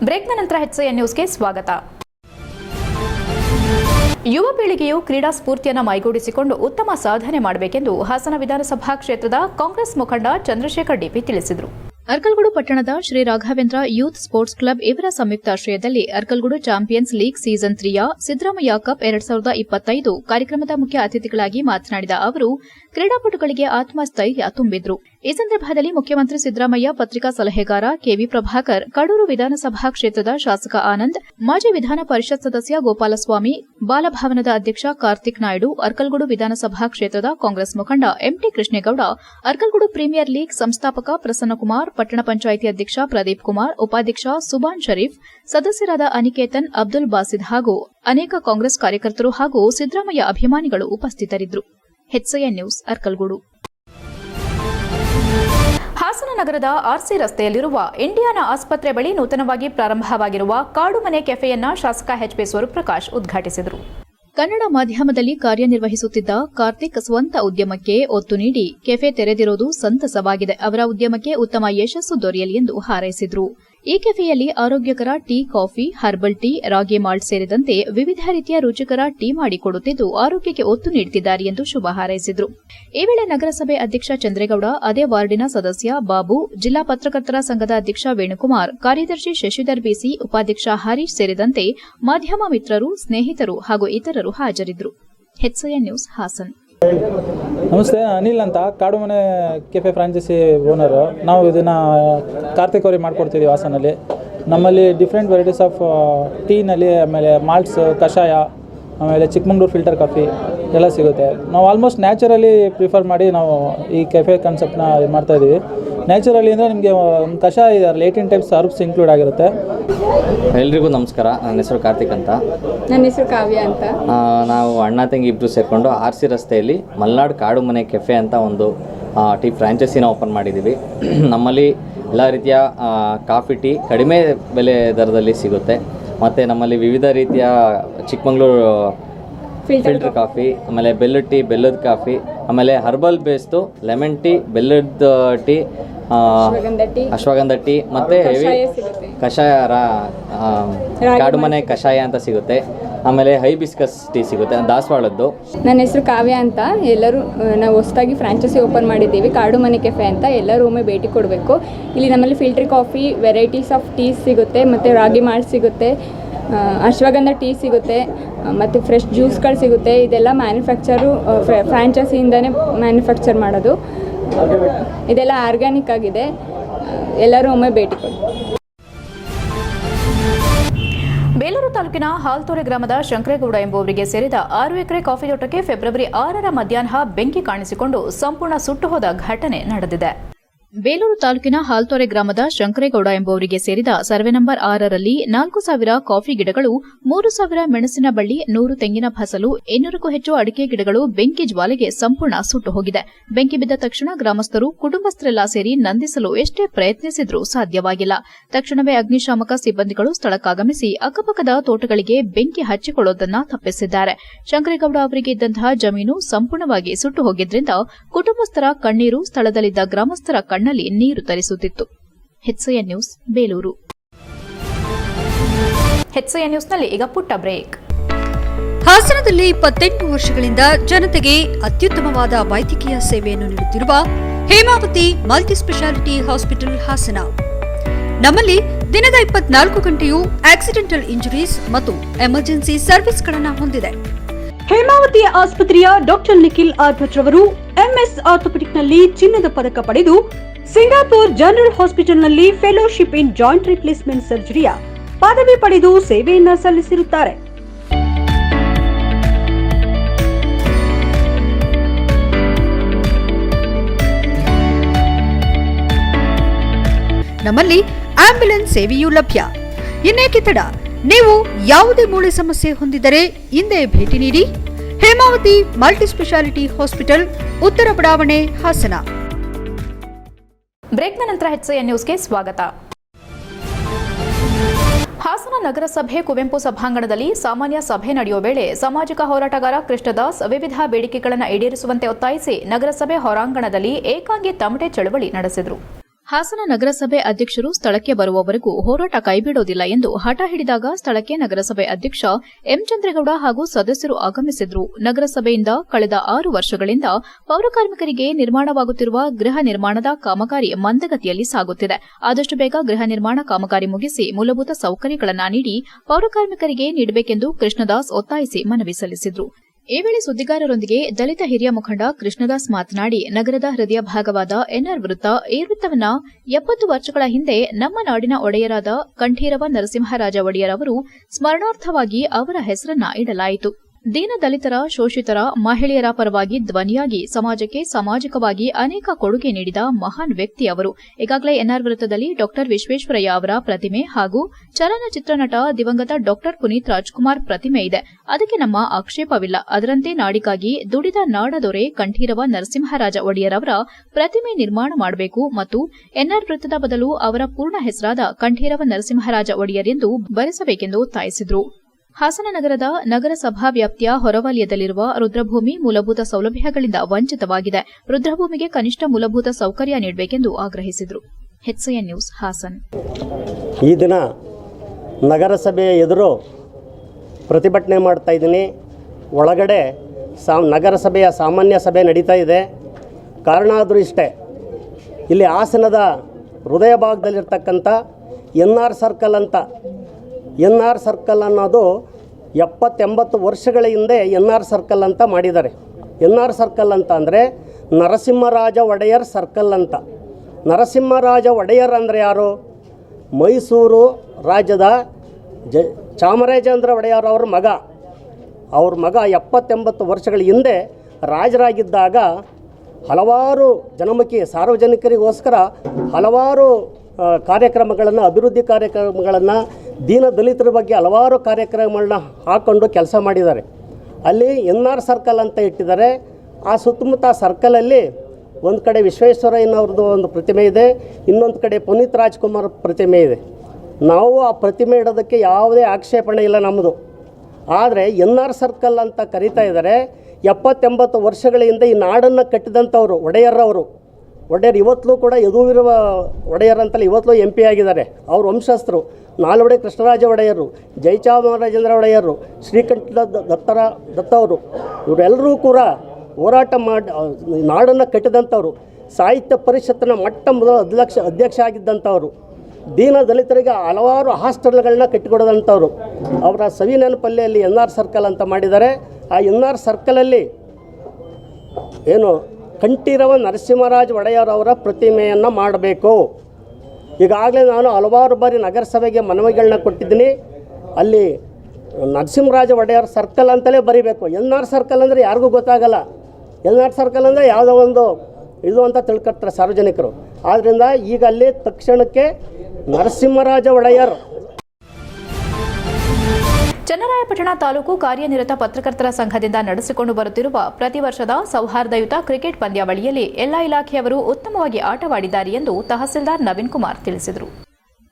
ಬ್ರೇಕ್ನ ನಂತರ ಹೆಚ್ಐಎನ್ ನ್ಯೂಸ್ಗೆ ಸ್ವಾಗತ. ಯುವ ಪೀಳಿಗೆಯು ಕ್ರೀಡಾ ಸ್ಫೂರ್ತಿಯನ್ನು ಮೈಗೂಡಿಸಿಕೊಂಡು ಉತ್ತಮ ಸಾಧನೆ ಮಾಡಬೇಕೆಂದು ಹಾಸನ ವಿಧಾನಸಭಾ ಕ್ಷೇತ್ರದ ಕಾಂಗ್ರೆಸ್ ಮುಖಂಡ ಚಂದ್ರಶೇಖರ್ ಡಿಪಿ ತಿಳಿಸಿದರು. ಅರ್ಕಲ್ಗೂಡು ಪಟ್ಟಣದ Shri Raghavendra youth sports club ಇವರ ಸಂಯುಕ್ತಾಶ್ರಯದಲ್ಲಿ ಅರ್ಕಲ್ಗೂಡು ಚಾಂಪಿಯನ್ಸ್ ಲೀಗ್ ಸೀಸನ್ ತ್ರೀಯ ಸಿದ್ದರಾಮಯ್ಯ ಕಪ್ ಎರಡ್ ಸಾವಿರದ ಇಪ್ಪತ್ತೈದು ಕಾರ್ಯಕ್ರಮದ ಮುಖ್ಯ ಅತಿಥಿಗಳಾಗಿ ಮಾತನಾಡಿದ ಅವರು, ಕ್ರೀಡಾಪಟುಗಳಿಗೆ ಆತ್ಮಸ್ಥೈರ್ಯ ತುಂಬಿದ್ರು. ಈ ಸಂದರ್ಭದಲ್ಲಿ ಮುಖ್ಯಮಂತ್ರಿ ಸಿದ್ದರಾಮಯ್ಯ ಪತ್ರಿಕಾ ಸಲಹೆಗಾರ ಕೆವಿ ಪ್ರಭಾಕರ್, ಕಡೂರು ವಿಧಾನಸಭಾ ಕ್ಷೇತ್ರದ ಶಾಸಕ ಆನಂದ್, ಮಾಜಿ ವಿಧಾನ ಪರಿಷತ್ ಸದಸ್ಯ ಗೋಪಾಲಸ್ವಾಮಿ, ಬಾಲಭವನದ ಅಧ್ಯಕ್ಷ ಕಾರ್ತಿಕ್ ನಾಯ್ಡು, ಅರ್ಕಲ್ಗೂಡು ವಿಧಾನಸಭಾ ಕ್ಷೇತ್ರದ ಕಾಂಗ್ರೆಸ್ ಮುಖಂಡ MT Krishnegowda, Arkalgud premier league ಸಂಸ್ಥಾಪಕ ಪ್ರಸನ್ನಕುಮಾರ್, ಪಟ್ಟಣ ಪಂಚಾಯಿತಿ ಅಧ್ಯಕ್ಷ ಪ್ರದೀಪ್ ಕುಮಾರ್, ಉಪಾಧ್ಯಕ್ಷ ಸುಬಾನ್ ಶರೀಫ್, ಸದಸ್ಯರಾದ ಅನಿಕೇತನ್ ಅಬ್ದುಲ್ ಬಾಸಿದ್ ಹಾಗೂ ಅನೇಕ ಕಾಂಗ್ರೆಸ್ ಕಾರ್ಯಕರ್ತರು ಹಾಗೂ ಸಿದ್ದರಾಮಯ್ಯ ಅಭಿಮಾನಿಗಳು ಉಪಸ್ಥಿತರಿದ್ದರು. ನ್ಯೂಸ್, ಅರ್ಕಲ್ಗೂಡು. ಹಾಸನ ನಗರದ ಆರ್ಸಿ ರಸ್ತೆಯಲ್ಲಿರುವ ಇಂಡಿಯಾನ ಆಸ್ಪತ್ರೆ ಬಳಿ ನೂತನವಾಗಿ ಪ್ರಾರಂಭವಾಗಿರುವ ಕಾಡು ಮನೆ ಕೆಫೆಯನ್ನ ಶಾಸಕ ಎಚ್ಪಿ ಸ್ವರೂಪ್ರಕಾಶ್ ಉದ್ಘಾಟಿಸಿದರು. ಕನ್ನಡ ಮಾಧ್ಯಮದಲ್ಲಿ ಕಾರ್ಯನಿರ್ವಹಿಸುತ್ತಿದ್ದ ಕಾರ್ತಿಕ್ ಸ್ವಂತ ಉದ್ಯಮಕ್ಕೆ ಒತ್ತು ನೀಡಿ ಕೆಫೆ ತೆರೆದಿರುವುದು ಸಂತಸವಾಗಿದೆ. ಅವರ ಉದ್ಯಮಕ್ಕೆ ಉತ್ತಮ ಯಶಸ್ಸು ದೊರೆಯಲಿ ಎಂದು ಹಾರೈಸಿದರು. ಈ ಕೆಫೆಯಲ್ಲಿ ಆರೋಗ್ಯಕರ ಟೀ, ಕಾಫಿ, ಹರ್ಬಲ್ ಟೀ, ರಾಗಿ ಮಾಲ್ಟ್ ಸೇರಿದಂತೆ ವಿವಿಧ ರೀತಿಯ ರುಚಿಕರ ಟೀ ಮಾಡಿಕೊಡುತ್ತಿದ್ದು ಆರೋಗ್ಯಕ್ಕೆ ಒತ್ತು ನೀಡುತ್ತಿದ್ದಾರೆ ಎಂದು ಶುಭ ಹಾರೈಸಿದರು. ಈ ವೇಳೆ ನಗರಸಭೆ ಅಧ್ಯಕ್ಷ ಚಂದ್ರೇಗೌಡ, ಅದೇ ವಾರ್ಡಿನ ಸದಸ್ಯ ಬಾಬು, ಜಿಲ್ಲಾ ಪತ್ರಕರ್ತರ ಸಂಘದ ಅಧ್ಯಕ್ಷ ವೇಣುಕುಮಾರ್, ಕಾರ್ಯದರ್ಶಿ ಶಶಿಧರ್ ಬಿಸಿ, ಉಪಾಧ್ಯಕ್ಷ ಹರೀಶ್ ಸೇರಿದಂತೆ ಮಾಧ್ಯಮ ಮಿತ್ರರು, ಸ್ನೇಹಿತರು ಹಾಗೂ ಇತರರು ಹಾಜರಿದ್ದರು. ನ್ಯೂಸ್ ಹಾಸನ್. ನಮಸ್ತೆ, ಅನಿಲ್ ಅಂತ, ಕಾಡು ಮನೆ ಕೆಫೆ ಫ್ರಾಂಚೈಸಿ ಓನರು ನಾವು ಇದನ್ನು ಕಾರ್ತಿಕ್ ಅವ್ರಿಗೆ ಮಾಡ್ಕೊಡ್ತೀವಿ ಹಾಸನಲ್ಲಿ. ನಮ್ಮಲ್ಲಿ ಡಿಫ್ರೆಂಟ್ ವೆರೈಟೀಸ್ ಆಫ್ ಟೀನಲ್ಲಿ ಆಮೇಲೆ ಮಾಲ್ಟ್ಸ್ ಕಷಾಯ, ಆಮೇಲೆ ಚಿಕ್ಕಮಂಗ್ಳೂರು ಫಿಲ್ಟರ್ ಕಾಫಿ ಎಲ್ಲ ಸಿಗುತ್ತೆ. ನಾವು ಆಲ್ಮೋಸ್ಟ್ ನ್ಯಾಚುರಲಿ ಪ್ರಿಫರ್ ಮಾಡಿ ನಾವು ಈ ಕೆಫೆ ಕಾನ್ಸೆಪ್ಟ್ನ ಇದು ಮಾಡ್ತಾಯಿದ್ದೀವಿ ನ್ಯಾಚುರಲಿ ಅಂದರೆ ನಿಮಗೆ ಒಂದು ಕಷಾಯ ಇದೆ ಏಯ್ಟೀನ್ ಟೈಪ್ಸ್ ಹರ್ಬ್ಸ್ ಇನ್ಕ್ಲೂಡ್ ಆಗಿರುತ್ತೆ. ಎಲ್ರಿಗೂ ನಮಸ್ಕಾರ. ನನ್ನ ಹೆಸರು ಕಾರ್ತಿಕ್ ಅಂತ. ನನ್ನ ಹೆಸರು ಕಾವ್ಯ ಅಂತ. ಆ, ನಾವು ಅಣ್ಣ ತಂಗಿ ಇಬ್ಬರು ಸೇರಿಕೊಂಡು ಆರ್ ಸಿ ರಸ್ತೆಯಲ್ಲಿ ಮಲ್ನಾಡ್ ಕಾಡು ಮನೆ ಕೆಫೆ ಅಂತ ಒಂದು ಟೀ ಫ್ರಾಂಚೈಸಿನ ಓಪನ್ ಮಾಡಿದ್ದೀವಿ. ನಮ್ಮಲ್ಲಿ ಎಲ್ಲ ರೀತಿಯ ಆ, ಕಾಫಿ ಟೀ ಕಡಿಮೆ ಬೆಲೆ ದರದಲ್ಲಿ ಸಿಗುತ್ತೆ. ಮತ್ತು ನಮ್ಮಲ್ಲಿ ವಿವಿಧ ರೀತಿಯ ಚಿಕ್ಕಮಗಳೂರು ಫಿಲ್ಟರ್ ಕಾಫಿ ಆಮೇಲೆ ಬೆಲ್ಲದ ಟೀ ಬೆಲ್ಲದ ಕಾಫಿ ಆಮೇಲೆ ಹರ್ಬಲ್ ಬೇಸ್ದು ಲೆಮನ್ ಟೀ ಬೆಲ್ಲದ ಟೀ ಅಶ್ವಗಂಧ ಟೀ. ಮತ್ತೆ ಹೆವಿ ಕಷಾಯ ಕಾಡು ಮನೆ ಕಷಾಯ ಅಂತ ಸಿಗುತ್ತೆ. ಆಮೇಲೆ ಹೈಬಿಸ್ಕಸ್ ಟೀ ಸಿಗುತ್ತೆ ದಾಸವಾಳದ್ದು. ನನ್ನ ಹೆಸರು ಕಾವ್ಯ ಅಂತ. ಎಲ್ಲರೂ ನಾವು ಹೊಸದಾಗಿ ಫ್ರಾಂಚೈಸಿ ಓಪನ್ ಮಾಡಿದ್ದೀವಿ. ಕಾಡು ಮನೆ ಕೆಫೆ ಅಂತ. ಎಲ್ಲರೂ ಒಮ್ಮೆ ಭೇಟಿ ಕೊಡಬೇಕು. ಇಲ್ಲಿ ನಮ್ಮಲ್ಲಿ filter coffee varieties of teas ಸಿಗುತ್ತೆ ಮತ್ತು ರಾಗಿ ಮಾಲ್ಟ್ ಸಿಗುತ್ತೆ. ಅಶ್ವಗಂಧ ಟೀ ಸಿಗುತ್ತೆ ಮತ್ತು ಫ್ರೆಶ್ ಜ್ಯೂಸ್ಗಳು ಸಿಗುತ್ತೆ. ಇದೆಲ್ಲ ಮ್ಯಾನುಫ್ಯಾಕ್ಚರು ಫ್ರ್ಯಾಂಚೈಸಿಯಿಂದನೇ ಮ್ಯಾನುಫ್ಯಾಕ್ಚರ್ ಮಾಡೋದು. ಇದೆಲ್ಲ ಆರ್ಗ್ಯಾನಿಕ್ ಆಗಿದೆ. ಎಲ್ಲರೂ ಒಮ್ಮೆ ಭೇಟಿ ಕೊಡಿ. ಬೇಲೂರು ತಾಲೂಕಿನ ಹಾಲ್ತೋರೆ ಗ್ರಾಮದ ಶಂಕರೇಗೌಡ ಎಂಬುವರಿಗೆ ಸೇರಿದ ಆರು ಎಕರೆ ಕಾಫಿ ತೋಟಕ್ಕೆ ಫೆಬ್ರವರಿ ಆರರ ಮಧ್ಯಾಹ್ನ ಬೆಂಕಿ ಕಾಣಿಸಿಕೊಂಡು ಸಂಪೂರ್ಣ ಸುಟ್ಟು ಹೋದ ಘಟನೆ ನಡೆದಿದೆ. ಬೇಲೂರು ತಾಲೂಕಿನ ಹಾಲ್ತೊರೆ ಗ್ರಾಮದ ಶಂಕರೇಗೌಡ ಎಂಬುವರಿಗೆ ಸೇರಿದ ಸರ್ವೆ ನಂಬರ್ ಆರರಲ್ಲಿ ನಾಲ್ಕು ಸಾವಿರ ಕಾಫಿ ಗಿಡಗಳು, ಮೂರು ಸಾವಿರ ಮೆಣಸಿನ ಬಳ್ಳಿ, ನೂರು ತೆಂಗಿನ ಫಸಲು, ಇನ್ನೂರಕ್ಕೂ ಹೆಚ್ಚು ಅಡಿಕೆ ಗಿಡಗಳು ಬೆಂಕಿ ಜ್ವಾಲೆಗೆ ಸಂಪೂರ್ಣ ಸುಟ್ಟು ಹೋಗಿದೆ. ಬೆಂಕಿ ಬಿದ್ದ ತಕ್ಷಣ ಗ್ರಾಮಸ್ಥರು, ಕುಟುಂಬಸ್ಥರೆಲ್ಲ ಸೇರಿ ನಂದಿಸಲು ಎಷ್ಟೇ ಪ್ರಯತ್ನಿಸಿದ್ರೂ ಸಾಧ್ಯವಾಗಿಲ್ಲ. ತಕ್ಷಣವೇ ಅಗ್ನಿಶಾಮಕ ಸಿಬ್ಬಂದಿಗಳು ಸ್ಥಳಕ್ಕಾಗಮಿಸಿ ಅಕ್ಕಪಕ್ಕದ ತೋಟಗಳಿಗೆ ಬೆಂಕಿ ಹಚ್ಚಿಕೊಳ್ಳುವುದನ್ನು ತಪ್ಪಿಸಿದ್ದಾರೆ. ಶಂಕರೇಗೌಡ ಅವರಿಗೆ ಇದ್ದಂತಹ ಜಮೀನು ಸಂಪೂರ್ಣವಾಗಿ ಸುಟ್ಟು ಹೋಗಿದ್ದರಿಂದ ಕುಟುಂಬಸ್ಥರ ಕಣ್ಣೀರು ಸ್ಥಳದಲ್ಲಿದ್ದ ಗ್ರಾಮಸ್ಥರ ಕಣ್ಣಲ್ಲಿ ನೀರು ತರಿಸುತ್ತಿತ್ತು. ಹೆಚ್ಸಯ ನ್ಯೂಸ್ ಬೇಲೂರು. ಹೆಚ್ಸಯ ನ್ಯೂಸ್ನಲ್ಲಿ ಈಗ ಪುಟ್ಟ ಬ್ರೇಕ್. ಹಾಸನದಲ್ಲಿ ಇಪ್ಪತ್ತೆಂಟು ವರ್ಷಗಳಿಂದ ಜನತೆಗೆ ಅತ್ಯುತ್ತಮವಾದ ವೈದ್ಯಕೀಯ ಸೇವೆಯನ್ನು ನೀಡುತ್ತಿರುವ ಹೇಮಾವತಿ ಮಲ್ಟಿಸ್ಪೆಷಾಲಿಟಿ ಹಾಸ್ಪಿಟಲ್ ಹಾಸನ. ನಮ್ಮಲ್ಲಿ ದಿನದ ಇಪ್ಪತ್ನಾಲ್ಕು ಗಂಟೆಯೂ ಆಕ್ಸಿಡೆಂಟಲ್ ಇಂಜುರೀಸ್ ಮತ್ತು ಎಮರ್ಜೆನ್ಸಿ ಸರ್ವಿಸ್ಗಳನ್ನು ಹೊಂದಿದೆ. ಹೇಮಾವತಿ ಆಸ್ಪತ್ರೆಯ ಡಾಕ್ಟರ್ ನಿಖಿಲ್ ಆರ್ ಭಟ್ ರವರು ಎಂಎಸ್ ಆರ್ಥೋಪೆಟಿಕ್ನಲ್ಲಿ ಚಿನ್ನದ ಪದಕ ಪಡೆದು ಸಿಂಗಾಪುರ್ ಜನರಲ್ ಹಾಸ್ಪಿಟಲ್ನಲ್ಲಿ ಫೆಲೋಶಿಪ್ ಇನ್ ಜಾಯಿಂಟ್ ರಿಪ್ಲೇಸ್ಮೆಂಟ್ ಸರ್ಜರಿಯ ಪದವಿ ಪಡೆದು ಸೇವೆಯನ್ನ ಸಲ್ಲಿಸಿರುತ್ತಾರೆ. ನಮ್ಮಲ್ಲಿ ಆಂಬ್ಯುಲೆನ್ಸ್ ಸೇವೆಯೂ ಲಭ್ಯ. ಇನ್ನೇಕೆ ತಡ? ನೀವು ಯಾವುದೇ ಮೂಳೆ ಸಮಸ್ಯೆ ಹೊಂದಿದರೆ ಹಿಂದೆ ಭೇಟಿ ನೀಡಿ. ಹೇಮಾವತಿ ಮಲ್ಟಿಸ್ಪೆಷಾಲಿಟಿ ಹಾಸ್ಪಿಟಲ್, ಉತ್ತರ ಬಡಾವಣೆ, ಹಾಸನ. ಬ್ರೇಕ್ನ ನಂತರ ಹೆಚ್ಎನ್ ನ್ಯೂಸ್ಗೆ ಸ್ವಾಗತ. ಹಾಸನ ನಗರಸಭೆ ಕುವೆಂಪು ಸಭಾಂಗಣದಲ್ಲಿ ಸಾಮಾನ್ಯ ಸಭೆ ನಡೆಯುವ ವೇಳೆ ಸಾಮಾಜಿಕ ಹೋರಾಟಗಾರ ಕೃಷ್ಣದಾಸ್ ವಿವಿಧ ಬೇಡಿಕೆಗಳನ್ನು ಈಡೇರಿಸುವಂತೆ ಒತ್ತಾಯಿಸಿ ನಗರಸಭೆ ಹೊರಾಂಗಣದಲ್ಲಿ ಏಕಾಂಗಿ ತಮಟೆ ಚಳವಳಿ ನಡೆಸಿದರು. ಹಾಸನ ನಗರಸಭೆ ಅಧ್ಯಕ್ಷರು ಸ್ಥಳಕ್ಕೆ ಬರುವವರೆಗೂ ಹೋರಾಟ ಕೈಬಿಡೋದಿಲ್ಲ ಎಂದು ಹಠ ಹಿಡಿದಾಗ ಸ್ಥಳಕ್ಕೆ ನಗರಸಭೆ ಅಧ್ಯಕ್ಷ ಎಂ ಚಂದ್ರೇಗೌಡ ಹಾಗೂ ಸದಸ್ಯರು ಆಗಮಿಸಿದ್ರು. ನಗರಸಭೆಯಿಂದ ಕಳೆದ ಆರು ವರ್ಷಗಳಿಂದ ಪೌರಕಾರ್ಮಿಕರಿಗೆ ನಿರ್ಮಾಣವಾಗುತ್ತಿರುವ ಗೃಹ ನಿರ್ಮಾಣದ ಕಾಮಗಾರಿ ಮಂದಗತಿಯಲ್ಲಿ ಸಾಗುತ್ತಿದೆ. ಆದಷ್ಟು ಬೇಗ ಗೃಹ ನಿರ್ಮಾಣ ಕಾಮಗಾರಿ ಮುಗಿಸಿ ಮೂಲಭೂತ ಸೌಕರ್ಯಗಳನ್ನು ನೀಡಿ ಪೌರಕಾರ್ಮಿಕರಿಗೆ ನೀಡಬೇಕೆಂದು ಕೃಷ್ಣದಾಸ್ ಒತ್ತಾಯಿಸಿ ಮನವಿ ಸಲ್ಲಿಸಿದ್ರು. ಈ ವೇಳೆ ಸುದ್ದಿಗಾರರೊಂದಿಗೆ ದಲಿತ ಹಿರಿಯ ಮುಖಂಡ ಕೃಷ್ಣದಾಸ್ ಮಾತನಾಡಿ, ನಗರದ ಹೃದಯ ಭಾಗವಾದ ಎನ್ಆರ್ ವೃತ್ತ ಈ ವೃತ್ತವನ್ನ ಎಪ್ಪತ್ತು ವರ್ಷಗಳ ಹಿಂದೆ ನಮ್ಮ ನಾಡಿನ ಒಡೆಯರಾದ ಕಂಠೀರವ ನರಸಿಂಹರಾಜ ಒಡೆಯರ್ ಅವರು ಸ್ಮರಣಾರ್ಥವಾಗಿ ಅವರ ಹೆಸರನ್ನ ಇಡಲಾಯಿತು. ದೀನ ದಲಿತರ, ಶೋಷಿತರ, ಮಹಿಳೆಯರ ಪರವಾಗಿ ಧ್ವನಿಯಾಗಿ ಸಮಾಜಕ್ಕೆ ಸಾಮಾಜಿಕವಾಗಿ ಅನೇಕ ಕೊಡುಗೆ ನೀಡಿದ ಮಹಾನ್ ವ್ಯಕ್ತಿ ಅವರು. ಈಗಾಗಲೇ ಎನ್ಆರ್ ವೃತ್ತದಲ್ಲಿ ಡಾಕ್ಟರ್ ವಿಶ್ವೇಶ್ವರಯ್ಯ ಅವರ ಪ್ರತಿಮೆ ಹಾಗೂ ಚಲನಚಿತ್ರ ನಟ ದಿವಂಗತ ಡಾಕ್ಟರ್ ಪುನೀತ್ ರಾಜ್ಕುಮಾರ್ ಪ್ರತಿಮೆ ಇದೆ. ಅದಕ್ಕೆ ನಮ್ಮ ಆಕ್ಷೇಪವಿಲ್ಲ. ಅದರಂತೆ ನಾಡಿಗಾಗಿ ದುಡಿದ ನಾಡದೊರೆ ಕಂಠೀರವ ನರಸಿಂಹರಾಜ ಒಡೆಯರ್ ಅವರ ಪ್ರತಿಮೆ ನಿರ್ಮಾಣ ಮಾಡಬೇಕು ಮತ್ತು ಎನ್ಆರ್ ವೃತ್ತದ ಬದಲು ಅವರ ಪೂರ್ಣ ಹೆಸರಾದ ಕಂಠೀರವ ನರಸಿಂಹರಾಜ ಒಡೆಯರ್ ಎಂದು ಬರೆಸಬೇಕೆಂದು ಒತ್ತಾಯಿಸಿದರು. ಹಾಸನ ನಗರದ ನಗರಸಭಾ ವ್ಯಾಪ್ತಿಯ ಹೊರವಲಯದಲ್ಲಿರುವ ರುದ್ರಭೂಮಿ ಮೂಲಭೂತ ಸೌಲಭ್ಯಗಳಿಂದ ವಂಚಿತವಾಗಿದೆ ರುದ್ರಭೂಮಿಗೆ ಕನಿಷ್ಠ ಮೂಲಭೂತ ಸೌಕರ್ಯ ನೀಡಬೇಕೆಂದು ಆಗ್ರಹಿಸಿದರು. ನ್ಯೂಸ್, ಹಾಸನ್. ಈ ದಿನ ನಗರಸಭೆಯ ಎದುರು ಪ್ರತಿಭಟನೆ ಮಾಡ್ತಾ ಇದ್ದೀನಿ. ಒಳಗಡೆ ಸಾ, ನಗರಸಭೆಯ ಸಾಮಾನ್ಯ ಸಭೆ ನಡೀತಾ ಇದೆ. ಕಾರಣ ಆದರೂ ಇಷ್ಟೇ, ಇಲ್ಲಿ ಹಾಸನದ ಹೃದಯ ಭಾಗದಲ್ಲಿರ್ತಕ್ಕಂಥ ಎನ್ ಆರ್ ಸರ್ಕಲ್ ಅಂತ ಎನ್ ಆರ್ ಸರ್ಕಲ್ ಅನ್ನೋದು ಎಪ್ಪತ್ತೆಂಬತ್ತು ವರ್ಷಗಳ ಹಿಂದೆ ಎನ್ ಆರ್ ಸರ್ಕಲ್ ಅಂತ ಮಾಡಿದ್ದಾರೆ. ಎನ್ ಆರ್ ಸರ್ಕಲ್ ಅಂತ ಅಂದರೆ ನರಸಿಂಹರಾಜ ಒಡೆಯರ್ ಸರ್ಕಲ್ ಅಂತ. ನರಸಿಂಹರಾಜ ಒಡೆಯರ್ ಅಂದರೆ ಯಾರು? ಮೈಸೂರು ರಾಜ್ಯದ ಜ ಚಾಮರಾಜೇಂದ್ರ ಒಡೆಯರ್ ಅವ್ರ ಮಗ. ಅವ್ರ ಮಗ ಎಪ್ಪತ್ತೆಂಬತ್ತು ವರ್ಷಗಳ ಹಿಂದೆ ರಾಜರಾಗಿದ್ದಾಗ ಹಲವಾರು ಜನಮುಖಿ ಸಾರ್ವಜನಿಕರಿಗೋಸ್ಕರ ಹಲವಾರು ಕಾರ್ಯಕ್ರಮಗಳನ್ನು, ಅಭಿವೃದ್ಧಿ ಕಾರ್ಯಕ್ರಮಗಳನ್ನು ದೀನ ದಲಿತರ ಬಗ್ಗೆ ಹಲವಾರು ಕಾರ್ಯಕ್ರಮಗಳನ್ನ ಹಾಕ್ಕೊಂಡು ಕೆಲಸ ಮಾಡಿದ್ದಾರೆ. ಅಲ್ಲಿ ಎನ್ ಆರ್ ಸರ್ಕಲ್ ಅಂತ ಇಟ್ಟಿದ್ದಾರೆ. ಆ ಸುತ್ತಮುತ್ತ ಸರ್ಕಲಲ್ಲಿ ಒಂದು ಕಡೆ ವಿಶ್ವೇಶ್ವರಯ್ಯನವ್ರದ್ದು ಒಂದು ಪ್ರತಿಮೆ ಇದೆ, ಇನ್ನೊಂದು ಕಡೆ ಪುನೀತ್ ರಾಜ್ಕುಮಾರ್ ಪ್ರತಿಮೆ ಇದೆ. ನಾವು ಆ ಪ್ರತಿಮೆ ಇಡೋದಕ್ಕೆ ಯಾವುದೇ ಆಕ್ಷೇಪಣೆ ಇಲ್ಲ ನಮ್ಮದು ಆದರೆ ಎನ್ ಆರ್ ಸರ್ಕಲ್ ಅಂತ ಕರಿತಾ ಇದ್ದಾರೆ. ಎಪ್ಪತ್ತೆಂಬತ್ತು ವರ್ಷಗಳಿಂದ ಈ ನಾಡನ್ನು ಕಟ್ಟಿದಂಥವ್ರು ಒಡೆಯರ್ರವರು ಒಡೆಯರ್ ಇವತ್ತಲೂ ಕೂಡ ಯದುವಿರುವ ಒಡೆಯರ್ ಅಂತಲ್ಲಿ ಇವತ್ತಲೂ ಎಂ ಪಿ ಆಗಿದ್ದಾರೆ. ಅವ್ರ ವಂಶಸ್ಥರು ನಾಲ್ವಡೆ ಕೃಷ್ಣರಾಜ ಒಡೆಯರು ಜಯಚಾಮರಾಜೇಂದ್ರ ಒಡೆಯರು ಶ್ರೀಕಂಠ ದತ್ತರ ದತ್ತವರು, ಇವರೆಲ್ಲರೂ ಕೂಡ ಹೋರಾಟ ಮಾಡಿ, ನಾಡನ್ನು ಕಟ್ಟಿದಂಥವ್ರು. ಸಾಹಿತ್ಯ ಪರಿಷತ್ತಿನ ಮೊಟ್ಟ ಮೊದಲ ಅಧ್ಯಕ್ಷ ಅಧ್ಯಕ್ಷ ಆಗಿದ್ದಂಥವ್ರು. ದೀನ ದಲಿತರಿಗೆ ಹಲವಾರು ಹಾಸ್ಟೆಲ್ಗಳನ್ನ ಕಟ್ಟಿಕೊಡದಂಥವ್ರು. ಅವರ ಸವಿ ನೆನಪಲ್ಲಿ ಎನ್ ಆರ್ ಸರ್ಕಲ್ ಅಂತ ಮಾಡಿದ್ದಾರೆ. ಆ ಎನ್ ಆರ್ ಸರ್ಕಲಲ್ಲಿ ಏನು ಕಂಠೀರವ ನರಸಿಂಹರಾಜ ಒಡೆಯರ್ ಅವರ ಪ್ರತಿಮೆಯನ್ನು ಮಾಡಬೇಕು. ಈಗಾಗಲೇ ನಾನು ಹಲವಾರು ಬಾರಿ ನಗರಸಭೆಗೆ ಮನವಿಗಳನ್ನ ಕೊಟ್ಟಿದ್ದೀನಿ. ಅಲ್ಲಿ ನರಸಿಂಹರಾಜ ಒಡೆಯರ್ ಸರ್ಕಲ್ ಅಂತಲೇ ಬರೀಬೇಕು. ಎಲ್ ಆರ್ ಸರ್ಕಲ್ ಅಂದರೆ ಯಾರಿಗೂ ಗೊತ್ತಾಗಲ್ಲ. ಎಲ್ ಆರ್ ಸರ್ಕಲ್ ಅಂದರೆ ಯಾವುದೋ ಒಂದು ಇದು ಅಂತ ತಿಳ್ಕೊತಾರೆ ಸಾರ್ವಜನಿಕರು. ಆದ್ದರಿಂದ ಈಗ ಅಲ್ಲಿ ತಕ್ಷಣಕ್ಕೆ ನರಸಿಂಹರಾಜ ಒಡೆಯರ್ ಚನ್ನರಾಯಪಟ್ಟಣ ತಾಲೂಕು ಕಾರ್ಯನಿರತ ಪತ್ರಕರ್ತರ ಸಂಘದಿಂದ ನಡೆಸಿಕೊಂಡು ಬರುತ್ತಿರುವ ಪ್ರತಿ ವರ್ಷದ ಸೌಹಾರ್ದಯುತ ಕ್ರಿಕೆಟ್ ಪಂದ್ಯಾವಳಿಯಲ್ಲಿ ಎಲ್ಲಾ ಇಲಾಖೆಯವರು ಉತ್ತಮವಾಗಿ ಆಟವಾಡಿದ್ದಾರೆ ಎಂದು ತಹಸೀಲ್ದಾರ್ ನವೀನ್ ಕುಮಾರ್ ತಿಳಿಸಿದರು.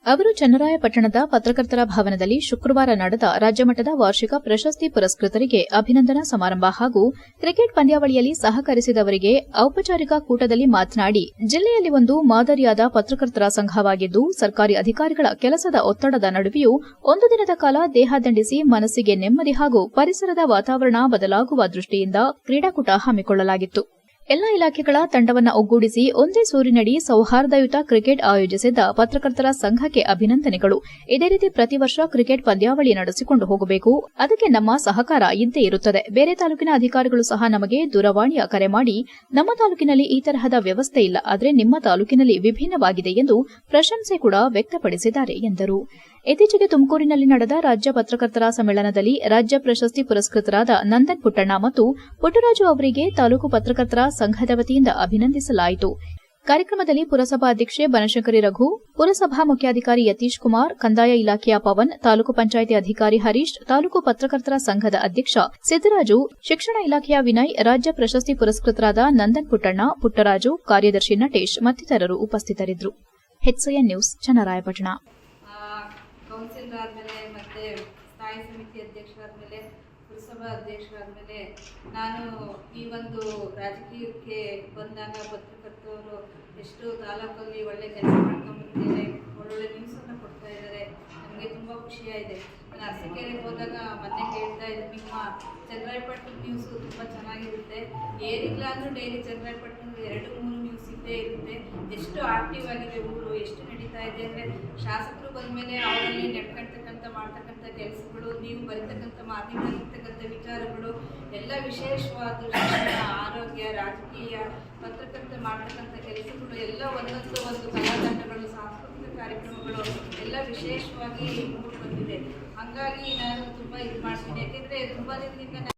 ಅವರು ಚನ್ನರಾಯಪಟ್ಟಣದ ಪತ್ರಕರ್ತರ ಭವನದಲ್ಲಿ ಶುಕ್ರವಾರ ನಡೆದ ರಾಜ್ಯಮಟ್ಟದ ವಾರ್ಷಿಕ ಪ್ರಶಸ್ತಿ ಪುರಸ್ಕೃತರಿಗೆ ಅಭಿನಂದನಾ ಸಮಾರಂಭ ಹಾಗೂ ಕ್ರಿಕೆಟ್ ಪಂದ್ಯಾವಳಿಯಲ್ಲಿ ಸಹಕರಿಸಿದವರಿಗೆ ಔಪಚಾರಿಕ ಕೂಟದಲ್ಲಿ ಮಾತನಾಡಿ, ಜಿಲ್ಲೆಯಲ್ಲಿ ಒಂದು ಮಾದರಿಯಾದ ಪತ್ರಕರ್ತರ ಸಂಘವಾಗಿದ್ದು, ಸರ್ಕಾರಿ ಅಧಿಕಾರಿಗಳ ಕೆಲಸದ ಒತ್ತಡದ ನಡುವೆಯೂ ಒಂದು ದಿನದ ಕಾಲ ದೇಹ ದಂಡಿಸಿ ಮನಸ್ಸಿಗೆ ನೆಮ್ಮದಿ ಹಾಗೂ ಪರಿಸರದ ವಾತಾವರಣ ಬದಲಾಗುವ ದೃಷ್ಟಿಯಿಂದ ಕ್ರೀಡಾಕೂಟ ಹಮ್ಮಿಕೊಳ್ಳಲಾಗಿತ್ತು. ಎಲ್ಲಾ ಇಲಾಖೆಗಳ ತಂಡವನ್ನು ಒಗ್ಗೂಡಿಸಿ ಒಂದೇ ಸೂರಿನಡಿ ಸೌಹಾರ್ದಯುತ ಕ್ರಿಕೆಟ್ ಆಯೋಜಿಸಿದ್ದ ಪತ್ರಕರ್ತರ ಸಂಘಕ್ಕೆ ಅಭಿನಂದನೆಗಳು. ಇದೇ ರೀತಿ ಪ್ರತಿ ವರ್ಷ ಕ್ರಿಕೆಟ್ ಪಂದ್ಯಾವಳಿ ನಡೆಸಿಕೊಂಡು ಹೋಗಬೇಕು. ಅದಕ್ಕೆ ನಮ್ಮ ಸಹಕಾರ ಇದ್ದೇ ಇರುತ್ತದೆ. ಬೇರೆ ತಾಲೂಕಿನ ಅಧಿಕಾರಿಗಳು ಸಹ ನಮಗೆ ದೂರವಾಣಿಯ ಕರೆ ಮಾಡಿ, ನಮ್ಮ ತಾಲೂಕಿನಲ್ಲಿ ಈ ತರಹದ ವ್ಯವಸ್ಥೆ ಇಲ್ಲ. ಆದರೆ ನಿಮ್ಮ ತಾಲೂಕಿನಲ್ಲಿ ವಿಭಿನ್ನವಾಗಿದೆ ಎಂದು ಪ್ರಶಂಸೆ ಕೂಡ ವ್ಯಕ್ತಪಡಿಸಿದ್ದಾರೆ ಎಂದರು. ಇತ್ತೀಚೆಗೆ ತುಮಕೂರಿನಲ್ಲಿ ನಡೆದ ರಾಜ್ಯ ಪತ್ರಕರ್ತರ ಸಮ್ಮೇಳನದಲ್ಲಿ ರಾಜ್ಯ ಪ್ರಶಸ್ತಿ ಪುರಸ್ಕೃತರಾದ ನಂದನ್ ಪುಟ್ಟಣ್ಣ ಮತ್ತು ಪುಟ್ಟರಾಜು ಅವರಿಗೆ ತಾಲೂಕು ಪತ್ರಕರ್ತರ ಸಂಘದ ವತಿಯಿಂದ ಅಭಿನಂದಿಸಲಾಯಿತು. ಕಾರ್ಯಕ್ರಮದಲ್ಲಿ ಪುರಸಭಾ ಅಧ್ಯಕ್ಷೆ ಬನಶಂಕರಿ ರಘು, ಪುರಸಭಾ ಮುಖ್ಯಾಧಿಕಾರಿ ಯತೀಶ್ ಕುಮಾರ್, ಕಂದಾಯ ಇಲಾಖೆಯ ಪವನ್, ತಾಲೂಕು ಪಂಚಾಯಿತಿ ಅಧಿಕಾರಿ ಹರೀಶ್, ತಾಲೂಕು ಪತ್ರಕರ್ತರ ಸಂಘದ ಅಧ್ಯಕ್ಷ ಸಿದ್ದರಾಜು, ಶಿಕ್ಷಣ ಇಲಾಖೆಯ ವಿನಯ್, ರಾಜ್ಯ ಪ್ರಶಸ್ತಿ ಪುರಸ್ಕೃತರಾದ ನಂದನ್ ಪುಟ್ಟಣ್ಣ, ಪುಟ್ಟರಾಜು, ಕಾರ್ಯದರ್ಶಿ ನಟೇಶ್ ಮತ್ತಿತರರು ಉಪಸ್ಥಿತರಿದ್ದರು. ಮೇಲೆ ಆದಮೇಲೆ ಮತ್ತು ಸ್ಥಾಯಿ ಸಮಿತಿ ಅಧ್ಯಕ್ಷರಾದಮೇಲೆ ಪುರಸಭಾ ಅಧ್ಯಕ್ಷರಾದಮೇಲೆ ನಾನು ಈ ಒಂದು ರಾಜಕೀಯಕ್ಕೆ ಬಂದಾಗ ಪತ್ರಕರ್ತರು ಎಷ್ಟು ತಾಲೂಕಲ್ಲಿ ಒಳ್ಳೆ ಕೆಲಸ ಮಾಡ್ಕೊಂಡ್ಬಂದಿದ್ದಾರೆ ಒಳ್ಳೊಳ್ಳೆ ನ್ಯೂಸನ್ನು ಕೊಡ್ತಾ ಇದ್ದಾರೆ. ನಮಗೆ ತುಂಬ ಖುಷಿಯಾಗಿದೆ. ನಾನು ಅರಸೀಕೆರೆಗೆ ಹೋದಾಗ ಮೊನ್ನೆ ಕೇಳ್ತಾ ಇದ್ದೆ, ನಿಮ್ಮ ಚಂದ್ರಾಯಪಟ್ಟಣ ನ್ಯೂಸು ತುಂಬ ಚೆನ್ನಾಗಿರುತ್ತೆ. ಏನಿಲ್ಲ ಅಂದರೂ ಡೈಲಿ ಚಂದ್ರಾಯಪಟ್ಟಣ ಎರಡು, ಮೂರು ಇದ್ದೇ ಇರುತ್ತೆ. ಎಷ್ಟು ಆಕ್ಟಿವ್ ಆಗಿದೆ ಊರು, ಎಷ್ಟು ನಡೀತಾ ಇದೆ ಅಂದರೆ ಶಾಸಕರು ಬಂದಮೇಲೆ ಅವರಲ್ಲಿ ನಡ್ಕೊಳ್ತಕ್ಕಂಥ, ಮಾಡ್ತಕ್ಕಂಥ ಕೆಲಸಗಳು, ನೀವು ಬರೀತಕ್ಕಂಥ ಮಾಧ್ಯಮದಲ್ಲಿರ್ತಕ್ಕಂಥ ವಿಚಾರಗಳು, ಎಲ್ಲ ವಿಶೇಷವಾದ ಆರೋಗ್ಯ, ರಾಜಕೀಯ ಪತ್ರಕರ್ತ ಮಾಡ್ತಕ್ಕಂಥ ಕೆಲಸಗಳು, ಎಲ್ಲ ಒಂದೊಂದು ಒಂದು ಕಲಾತಂಡಗಳು, ಸಾಂಸ್ಕೃತಿಕ ಕಾರ್ಯಕ್ರಮಗಳು, ಎಲ್ಲ ವಿಶೇಷವಾಗಿ ಮೂಡಿ ಬಂದಿದೆ. ಹಂಗಾಗಿ ನಾನು ತುಂಬ ಇದು ಮಾಡ್ತೀನಿ. ಯಾಕೆಂದರೆ ತುಂಬ ದಿನದಿಂದ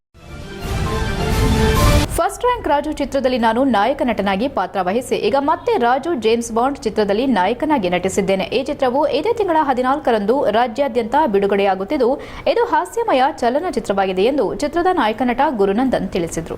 ಫಸ್ಟ್ ರ್ಯಾಂಕ್ ರಾಜು ಚಿತ್ರದಲ್ಲಿ ನಾನು ನಾಯಕ ನಟನಾಗಿ ಪಾತ್ರ ವಹಿಸಿ, ಈಗ ಮತ್ತೆ ರಾಜು ಜೇಮ್ಸ್ ಬಾಂಡ್ ಚಿತ್ರದಲ್ಲಿ ನಾಯಕನಾಗಿ ನಟಿಸಿದ್ದೇನೆ. ಈ ಚಿತ್ರವು ಇದೇ ತಿಂಗಳ ಹದಿನಾಲ್ಕರಂದು ರಾಜ್ಯಾದ್ಯಂತ ಬಿಡುಗಡೆಯಾಗುತ್ತಿದ್ದು, ಇದು ಹಾಸ್ಯಮಯ ಚಲನಚಿತ್ರವಾಗಿದೆ ಎಂದು ಚಿತ್ರದ ನಾಯಕ ನಟ ಗುರುನಂದನ್ ತಿಳಿಸಿದರು.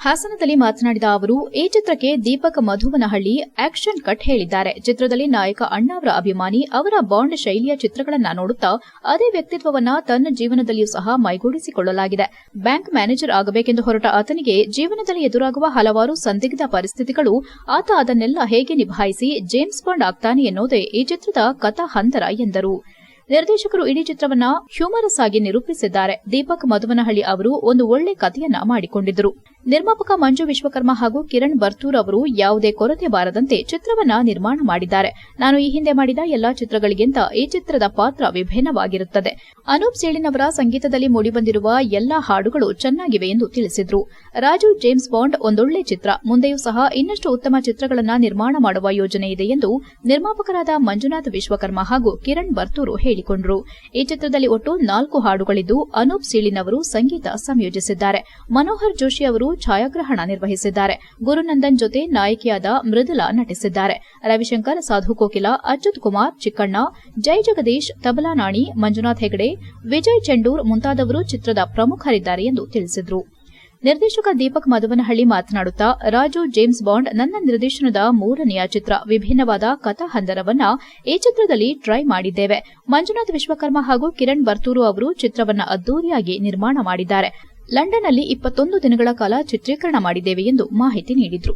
ಹಾಸನದಲ್ಲಿ ಮಾತನಾಡಿದ ಅವರು, ಈ ಚಿತ್ರಕ್ಕೆ ದೀಪಕ್ ಮಧುವನಹಳ್ಳಿ ಆಕ್ಷನ್ ಕಟ್ ಹೇಳಿದ್ದಾರೆ. ಚಿತ್ರದಲ್ಲಿ ನಾಯಕ ಅಣ್ಣಾವರ ಅಭಿಮಾನಿ, ಅವರ ಬಾಂಡ್ ಶೈಲಿಯ ಚಿತ್ರಗಳನ್ನ ನೋಡುತ್ತಾ ಅದೇ ವ್ಯಕ್ತಿತ್ವವನ್ನ ತನ್ನ ಜೀವನದಲ್ಲಿಯೂ ಸಹ ಮೈಗೂಡಿಸಿಕೊಳ್ಳಲಾಗಿದೆ. ಬ್ಯಾಂಕ್ ಮ್ಯಾನೇಜರ್ ಆಗಬೇಕೆಂದು ಹೊರಟ ಆತನಿಗೆ ಜೀವನದಲ್ಲಿ ಎದುರಾಗುವ ಹಲವಾರು ಸಂದಿಗ್ಧ ಪರಿಸ್ಥಿತಿಗಳು, ಆತ ಅದನ್ನೆಲ್ಲ ಹೇಗೆ ನಿಭಾಯಿಸಿ ಜೇಮ್ಸ್ ಬಾಂಡ್ ಆಗ್ತಾನೆ ಎನ್ನುವುದೇ ಈ ಚಿತ್ರದ ಕಥಾ ಹಂತರ ಎಂದರು. ನಿರ್ದೇಶಕರು ಇಡೀ ಚಿತ್ರವನ್ನ ಹ್ಯೂಮರಸ್ ಆಗಿ ನಿರೂಪಿಸಿದ್ದಾರೆ. ದೀಪಕ್ ಮಧುವನಹಳ್ಳಿ ಅವರು ಒಂದು ಒಳ್ಳೆ ಕಥೆಯನ್ನ ಮಾಡಿಕೊಂಡಿದ್ದರು. ನಿರ್ಮಾಪಕ ಮಂಜು ವಿಶ್ವಕರ್ಮ ಹಾಗೂ ಕಿರಣ್ ಬರ್ತೂರ್ ಅವರು ಯಾವುದೇ ಕೊರತೆ ಬಾರದಂತೆ ಚಿತ್ರವನ್ನ ನಿರ್ಮಾಣ ಮಾಡಿದ್ದಾರೆ. ನಾನು ಈ ಹಿಂದೆ ಮಾಡಿದ ಎಲ್ಲಾ ಚಿತ್ರಗಳಿಗಿಂತ ಈ ಚಿತ್ರದ ಪಾತ್ರ ವಿಭಿನ್ನವಾಗಿರುತ್ತದೆ. ಅನೂಪ್ ಸೇಳಿನವರ ಸಂಗೀತದಲ್ಲಿ ಮೂಡಿಬಂದಿರುವ ಎಲ್ಲಾ ಹಾಡುಗಳು ಚೆನ್ನಾಗಿವೆ ಎಂದು ತಿಳಿಸಿದ್ರು. ರಾಜು ಜೇಮ್ಸ್ ಬಾಂಡ್ ಒಂದೊಳ್ಳೆ ಚಿತ್ರ. ಮುಂದೆಯೂ ಸಹ ಇನ್ನಷ್ಟು ಉತ್ತಮ ಚಿತ್ರಗಳನ್ನ ನಿರ್ಮಾಣ ಮಾಡುವ ಯೋಜನೆ ಇದೆ ಎಂದು ನಿರ್ಮಾಪಕರಾದ ಮಂಜುನಾಥ್ ವಿಶ್ವಕರ್ಮ ಹಾಗೂ ಕಿರಣ್ ಬರ್ತೂರು ಹೇಳಿಕೊಂಡರು. ಈ ಚಿತ್ರದಲ್ಲಿ ಒಟ್ಟು ನಾಲ್ಕು ಹಾಡುಗಳಿದ್ದು ಅನೂಪ್ ಸೀಳಿನವರು ಸಂಗೀತ ಸಂಯೋಜಿಸಿದ್ದಾರೆ. ಮನೋಹರ್ ಜೋಶಿ ಅವರು ಛಾಯಾಗ್ರಹಣ ನಿರ್ವಹಿಸಿದ್ದಾರೆ. ಗುರುನಂದನ್ ಜೊತೆ ನಾಯಕಿಯಾದ ಮೃದುಲಾ ನಟಿಸಿದ್ದಾರೆ. ರವಿಶಂಕರ್, ಸಾಧು ಕೋಕಿಲ, ಅಚ್ಯುತ್ ಕುಮಾರ್, ಚಿಕ್ಕಣ್ಣ, ಜೈ ಜಗದೀಶ್, ತಬಲಾ ನಾಣಿ, ಮಂಜುನಾಥ್ ಹೆಗಡೆ, ವಿಜಯ್ ಚೆಂಡೂರ್ ಮುಂತಾದವರು ಚಿತ್ರದ ಪ್ರಮುಖರಿದ್ದಾರೆ ಎಂದು ತಿಳಿಸಿದರು. ನಿರ್ದೇಶಕ ದೀಪಕ್ ಮಧುವನಹಳ್ಳಿ ಮಾತನಾಡುತ್ತಾ, ರಾಜು ಜೇಮ್ಸ್ ಬಾಂಡ್ ನನ್ನ ನಿರ್ದೇಶನದ ಮೂರನೆಯ ಚಿತ್ರ ವಿಭಿನ್ನವಾದ ಕಥಾಹಂದರವನ್ನ ಈ ಚಿತ್ರದಲ್ಲಿ ಟ್ರೈ ಮಾಡಿದ್ದೇವೆ. ಮಂಜುನಾಥ್ ವಿಶ್ವಕರ್ಮ ಹಾಗೂ ಕಿರಣ್ ಬರ್ತೂರು ಅವರು ಚಿತ್ರವನ್ನ ಅದ್ದೂರಿಯಾಗಿ ನಿರ್ಮಾಣ ಮಾಡಿದ್ದಾರೆ. ಲಂಡನ್ನಲ್ಲಿ ಇಪ್ಪತ್ತೊಂದು ದಿನಗಳ ಕಾಲ ಚಿತ್ರೀಕರಣ ಮಾಡಿದ್ದೇವೆ ಎಂದು ಮಾಹಿತಿ ನೀಡಿದ್ರು.